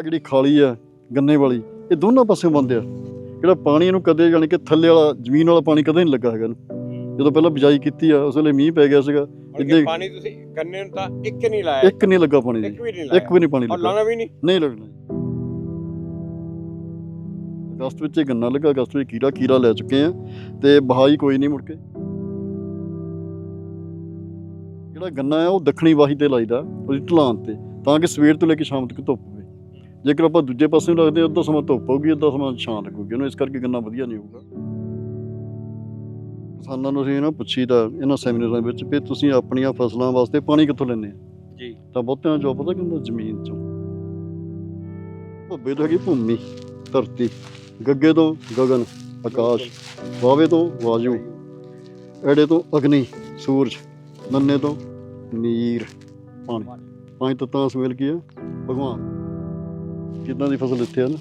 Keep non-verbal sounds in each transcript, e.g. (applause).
ਆ ਜਿਹੜੀ ਖਾਲੀ ਆ ਗੰਨੇ ਵਾਲੀ ਇਹ ਦੋਨਾਂ ਪਾਸੇ ਬੰਦ ਆ। ਜਿਹੜਾ ਪਾਣੀ ਇਹਨੂੰ ਕਦੇ ਜਾਣੀ ਕਿ ਥੱਲੇ ਵਾਲਾ ਜ਼ਮੀਨ ਵਾਲਾ ਪਾਣੀ ਕਦੇ ਨਹੀਂ ਲੱਗਾ ਹੈਗਾ ਇਹਨੂੰ। ਜਦੋਂ ਪਹਿਲਾਂ ਬਿਜਾਈ ਕੀਤੀ ਆ ਉਸ ਵੇਲੇ ਮੀਂਹ ਪੈ ਗਿਆ ਸੀਗਾ ਪਾਣੀ ਤੁਸੀਂ ਗੰਨੇ ਨੂੰ ਤਾਂ ਇੱਕ ਨਹੀਂ ਲਾਇਆ। ਇੱਕ ਨਹੀਂ ਲੱਗਾ ਪਾਣੀ ਜੀ ਇੱਕ ਵੀ ਨਹੀਂ ਇੱਕ ਵੀ ਨਹੀਂ ਪਾਣੀ ਲੱਗਾ। ਲਾਣਾ ਵੀ ਨਹੀਂ। ਨਹੀਂ ਲੱਗਣਾ। ਅਗਸਤ ਵਿੱਚ ਇਹ ਗੰਨਾ ਲੱਗਾ ਅਗਸਤ ਵਿੱਚ ਕੀਰਾ ਕੀਰਾ ਲੈ ਚੁੱਕੇ ਆ ਤੇ ਬਹਾਈ ਕੋਈ ਨਹੀਂ ਮੁੜ ਕੇ। ਜਿਹੜਾ ਗੰਨਾ ਹੈ ਉਹ ਦੱਖਣੀ ਵਾਹੀ ਤੇ ਲਾਈਦਾ ਉਹਦੀ ਢਲਾਨ ਤੇ ਤਾਂ ਕਿ ਸਵੇਰ ਤੋਂ ਲੈ ਕੇ ਸ਼ਾਮ ਤੱਕ ਧੁੱਪ ਹੋਵੇ। ਜੇਕਰ ਆਪਾਂ ਦੂਜੇ ਪਾਸੇ ਨੂੰ ਹਾਂ ਅੱਧਾ ਸਮਾਂ ਧੁੱਪ ਹੋਊਗੀ ਅੱਧਾ ਸਮਾਂ ਛਾਂ ਲੱਗੂਗੀ ਉਹਨੂੰ ਇਸ ਕਰਕੇ ਗੰਨਾ ਵਧੀਆ ਨਹੀਂ ਹੋਊਗਾ। ਕਿਸਾਨਾਂ ਨੂੰ ਅਸੀਂ ਇਹਨਾਂ ਪੁੱਛੀਦਾ ਇਹਨਾਂ ਸੈਮੀਨਾਰਾਂ ਵਿੱਚ ਵੀ ਤੁਸੀਂ ਆਪਣੀਆਂ ਫਸਲਾਂ ਵਾਸਤੇ ਪਾਣੀ ਕਿੱਥੋਂ ਲੈਂਦੇ ਆ ਜੀ। ਤਾਂ ਬਹੁਤਿਆਂ ਜੋ ਪਤਾ ਕਿ ਹੁੰਦਾ ਜ਼ਮੀਨ ਚੋਂ। ਭੱਬੇ ਤੋਂ ਹੈਗੀ ਭੂਮੀ ਧਰਤੀ ਗੱਗੇ ਤੋਂ ਗਗਨ ਆਕਾਸ਼ ਵਾਵੇ ਤੋਂ ਵਾਯੂ ਐੜੇ ਤੋਂ ਅਗਨੀ ਸੂਰਜ ਨੰਨੇ ਤੋਂ ਨੀਰ ਪਾਣੀ। ਪੰਜ ਤੱਤਾਂ ਸਮੇਲ ਕੀ ਹੈ ਭਗਵਾਨ। ਜਿੱਦਾਂ ਦੀ ਫਸਲ ਇੱਥੇ ਆ ਨਾ,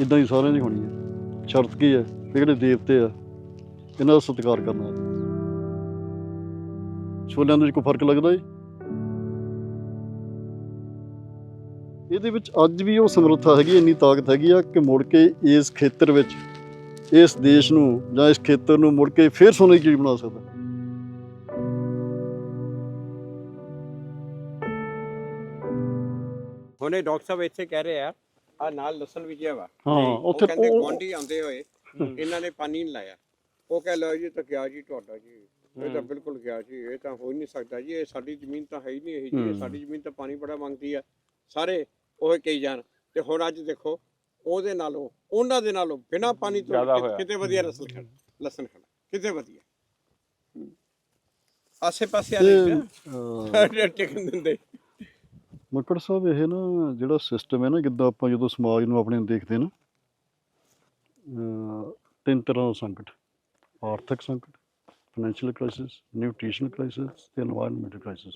ਇਦਾਂ ਹੀ ਸਾਰਿਆਂ ਦੀ ਹੋਣੀ ਹੈ ਸ਼ਰਤ ਕੀ ਹੈ ਜਿਹੜੇ ਦੇਵਤੇ ਆ, ਇਹਨਾਂ ਦਾ ਸਤਿਕਾਰ ਕਰਨਾ। ਛੋਲਿਆਂ ਦੇ ਵਿੱਚ ਕੋਈ ਫ਼ਰਕ ਲੱਗਦਾ ਜੀ? ਇਹਦੇ ਵਿੱਚ ਅੱਜ ਵੀ ਉਹ ਸਮਰੱਥਾ ਹੈਗੀ, ਇੰਨੀ ਤਾਕਤ ਹੈਗੀ ਆ ਕਿ ਮੁੜ ਕੇ ਇਸ ਖੇਤਰ ਵਿੱਚ, ਇਸ ਦੇਸ਼ ਨੂੰ ਜਾਂ ਇਸ ਖੇਤਰ ਨੂੰ ਮੁੜ ਕੇ ਫੇਰ ਸੋਨੇ ਦੀ ਚੀਜ਼ ਬਣਾ ਸਕਦਾ। ਹੁਣੇ ਡਾਕਟਰ ਸਾਹਿਬ ਇੱਥੇ ਕਹਿ ਰਹੇ ਆ ਆ ਨਾਲ ਲਸਣ ਵੀ ਜਿਆ ਵਾ। ਹਾਂ ਉੱਥੇ ਕਹਿੰਦੇ ਗੁਆਂਢੀ ਆਉਂਦੇ ਹੋਏ ਇਹਨਾਂ ਨੇ ਪਾਣੀ ਨਹੀਂ ਲਾਇਆ। ਉਹ ਕਹਿ ਲਓ ਜੀ ਤਾਂ ਗਿਆ ਜੀ ਤੁਹਾਡਾ ਜੀ। ਇਹ ਤਾਂ ਬਿਲਕੁਲ ਗਿਆ ਜੀ ਇਹ ਤਾਂ ਹੋ ਹੀ ਨਹੀਂ ਸਕਦਾ ਜੀ ਇਹ ਸਾਡੀ ਜ਼ਮੀਨ ਤਾਂ ਹੈ ਹੀ ਨਹੀਂ ਇਹ ਜੀ। ਸਾਡੀ ਜ਼ਮੀਨ ਤਾਂ ਪਾਣੀ ਬੜਾ ਮੰਗਦੀ ਆ। ਸਾਰੇ ਉਹ ਕਹੀ ਜਾਣ। ਤੇ ਹੁਣ ਅੱਜ ਦੇਖੋ ਉਹਦੇ ਨਾਲੋਂ ਉਹਨਾਂ ਦੇ ਨਾਲੋਂ ਬਿਨਾ ਪਾਣੀ ਤੋਂ ਜ਼ਿਆਦਾ ਕਿ- ਹੋਇਆ। ਕਿਤੇ ਵਧੀਆ ਲਸਣ ਖੜਾ ਲਸਣ ਖੜਾ ਕਿਤੇ ਵਧੀਆ। ਆਸੇ ਪਾਸੇ ਤੇ, ਵਾਲੇ ਅਹ, ਟਿਕਣ ਦਿੰਦੇ। ਮੱਕੜ ਸਾਹਿਬ ਇਹ ਨਾ ਜਿਹੜਾ ਸਿਸਟਮ ਹੈ ਨਾ ਜਿੱਦਾਂ ਆਪਾਂ ਜਦੋਂ ਸਮਾਜ ਨੂੰ ਆਪਣੇ ਦੇਖਦੇ ਨਾ ਤਿੰਨ ਤਰ੍ਹਾਂ ਦਾ ਸੰਕਟ ਆਰਥਿਕ ਸੰਕਟ ਫਾਈਨੈਂਸ਼ੀਅਲ ਕ੍ਰਾਈਸਿਸ ਨਿਊਟ੍ਰੀਸ਼ਨ ਕ੍ਰਾਈਸਿਸ ਤੇ এনवायरमेंटਲ ਕ੍ਰਾਈਸਿਸ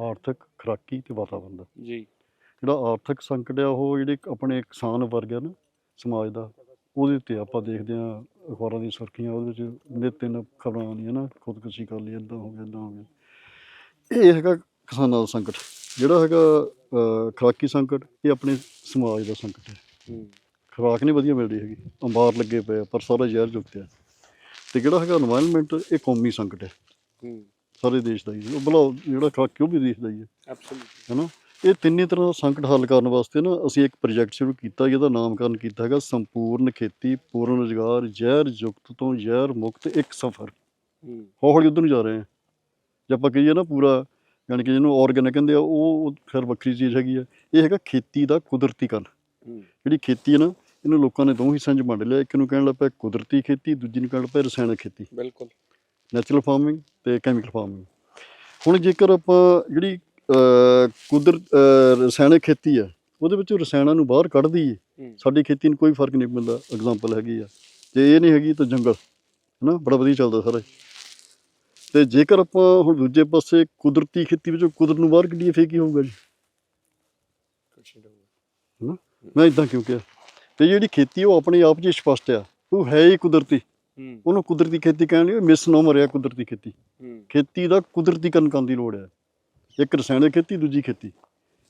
ਆਰਥਿਕ ਖਰਾਕੀ ਤੇ ਵਾਤਾਵਰਣ ਦਾ। ਜੀ। ਜਿਹੜਾ ਆਰਥਿਕ ਸੰਕਟ ਆ ਉਹ ਜਿਹੜੇ ਆਪਣੇ ਕਿਸਾਨ ਵਰਗ ਆ ਨਾ ਸਮਾਜ ਦਾ ਉਹਦੇ ਤੇ ਆਪਾਂ ਦੇਖਦੇ ਆ ਅਖਬਾਰਾਂ ਦੀਆਂ ਸੁਰਖੀਆਂ ਉਹਦੇ ਵਿੱਚ ਨਿਤ ਤਿੰਨ ਖਬਰਾਂ ਆਉਂਦੀਆਂ ਨਾ ਖੁਦਕੁਸ਼ੀ ਕਰ ਲਈ ਇਦਾਂ ਹੋ ਗਿਆ ਇਦਾਂ ਹੋ ਗਿਆ। ਇਹ ਹੈਗਾ ਕਿਸਾਨਾਂ ਦਾ ਸੰਕਟ। ਜਿਹੜਾ ਹੈਗਾ ਅਹ, ਖੁਰਾਕੀ ਸੰਕਟ ਇਹ ਆਪਣੇ ਸਮਾਜ ਦਾ ਸੰਕਟ ਹੈ। ਖੁਰਾਕ ਨਹੀਂ ਵਧੀਆ ਮਿਲ ਰਹੀ ਹੈਗੀ। ਅੰਬਾਰ ਲੱਗੇ ਪਏ ਪਰ ਸਾਰਾ ਜ਼ਹਿਰ ਜੁਕਤ ਹੈ ਤੇ ਜਿਹੜਾ ਹੈਗਾ এনवायरमेंट ਇਹ ਕੌਮੀ ਸੰਕਟ ਹੈ। ਸਾਰੇ ਦੇਸ਼ ਦਾ ਹੀ ਉਹ ਬਲਾ ਜਿਹੜਾ ਖੁਰਾਕੀ ਉਹ ਵੀ ਦੇਸ਼ ਦਾ ਹੀ ਹੈ। ਐਬਸੋਲੂਟਲੀ ਹੈਨਾ ਇਹ ਤਿੰਨੇ ਤਰ੍ਹਾਂ ਦਾ ਸੰਕਟ ਹੱਲ ਕਰਨ ਵਾਸਤੇ ਨਾ ਅਸੀਂ ਇੱਕ ਪ੍ਰੋਜੈਕਟ ਸ਼ੁਰੂ ਕੀਤਾ ਜਿਹਦਾ ਨਾਮਕਰਨ ਕੀਤਾ ਹੈਗਾ ਸੰਪੂਰਨ ਖੇਤੀ ਪੂਰਨ ਰੁਜ਼ਗਾਰ ਜ਼ਹਿਰ ਜੁਕਤ ਤੋਂ ਜ਼ਹਿਰ ਮੁਕਤ ਇੱਕ ਸਫ਼ਰ। ਹੌਲੀ ਹੌਲੀ ਉੱਧਰ ਨੂੰ ਜਾ ਰਹੇ ਹਾਂ। ਜੇ ਆਪਾਂ ਕਹੀਏ ਨਾ ਪੂਰਾ ਯਾਨੀ ਕਿ ਜਿਹਨੂੰ ਆਰਗੈਨਿਕ ਕਹਿੰਦੇ ਆ ਉਹ ਫਿਰ ਵੱਖਰੀ ਚੀਜ਼ ਹੈਗੀ ਆ। ਇਹ ਹੈਗਾ ਖੇਤੀ ਦਾ ਕੁਦਰਤੀਕਰਨ ਜਿਹੜੀ ਖੇਤੀ ਹੈ ਨਾ ਇਹਨੂੰ ਲੋਕਾਂ ਨੇ ਦੋ ਹਿੱਸਿਆਂ 'ਚ ਵੰਡ ਲਿਆ। ਇੱਕ ਨੂੰ ਕਹਿਣ ਲੱਗ ਪਿਆ ਕੁਦਰਤੀ ਖੇਤੀ ਦੂਜੀ ਨੂੰ ਕਹਿਣ ਲੱਗ ਪਿਆ ਰਸਾਇਣਕ ਖੇਤੀ। ਬਿਲਕੁਲ। ਨੈਚੁਰਲ ਫਾਰਮਿੰਗ ਤੇ ਕੈਮੀਕਲ ਫਾਰਮਿੰਗ ਹੁਣ ਜੇਕਰ ਆਪਾਂ ਜਿਹੜੀ ਕੁਦਰ ਰਸਾਇਣਕ ਖੇਤੀ ਆ ਉਹਦੇ ਵਿੱਚ ਰਸਾਇਣਾਂ ਨੂੰ ਬਾਹਰ ਕੱਢ ਦਈਏ ਸਾਡੀ ਖੇਤੀ ਨੂੰ ਕੋਈ ਫ਼ਰਕ ਨਹੀਂ ਪੈਂਦਾ। ਐਗਜ਼ਾਮਪਲ ਹੈਗੀ ਆ। ਜੇ ਇਹ ਨਹੀਂ ਹੈਗੀ ਤਾਂ ਜੰਗਲ ਹਨਾ? ਬੜਾ ਵਧੀਆ ਚੱਲਦਾ ਸਾਰਾ। ਤੇ ਜੇਕਰ ਆਪਾਂ ਹੁਣ ਦੂਜੇ ਪਾਸੇ ਕੁਦਰਤੀ ਖੇਤੀ ਵਿੱਚੋਂ ਕੁਦਰਤ ਨੂੰ ਬਾਹਰ ਕੱਢੀਏ ਫੇਰ ਕੀ ਹੋਊਗਾ ਜੀ? ਕੁਛ ਨਹੀਂ ਹੋਊਗਾ। ਮੈਂ ਇਦਾਂ ਕਿਉਂ ਕਿਹਾ? ਤੇ ਜਿਹੜੀ ਖੇਤੀ ਉਹ ਆਪਣੇ ਆਪ 'ਚ ਸਪਸ਼ਟ ਆ। ਉਹ ਹੈ ਹੀ ਕੁਦਰਤੀ। ਉਹਨੂੰ ਕੁਦਰਤੀ ਖੇਤੀ ਕਹਿਣ ਲਈ ਮਿਸਨੋਮਰ ਆ ਕੁਦਰਤੀ ਖੇਤੀ। ਖੇਤੀ ਦਾ ਕੁਦਰਤੀਕਰਨ ਕਰਨ ਦੀ ਲੋੜ ਹੈ ਇੱਕ ਰਸਾਇਣਕ ਖੇਤੀ ਦੂਜੀ ਖੇਤੀ।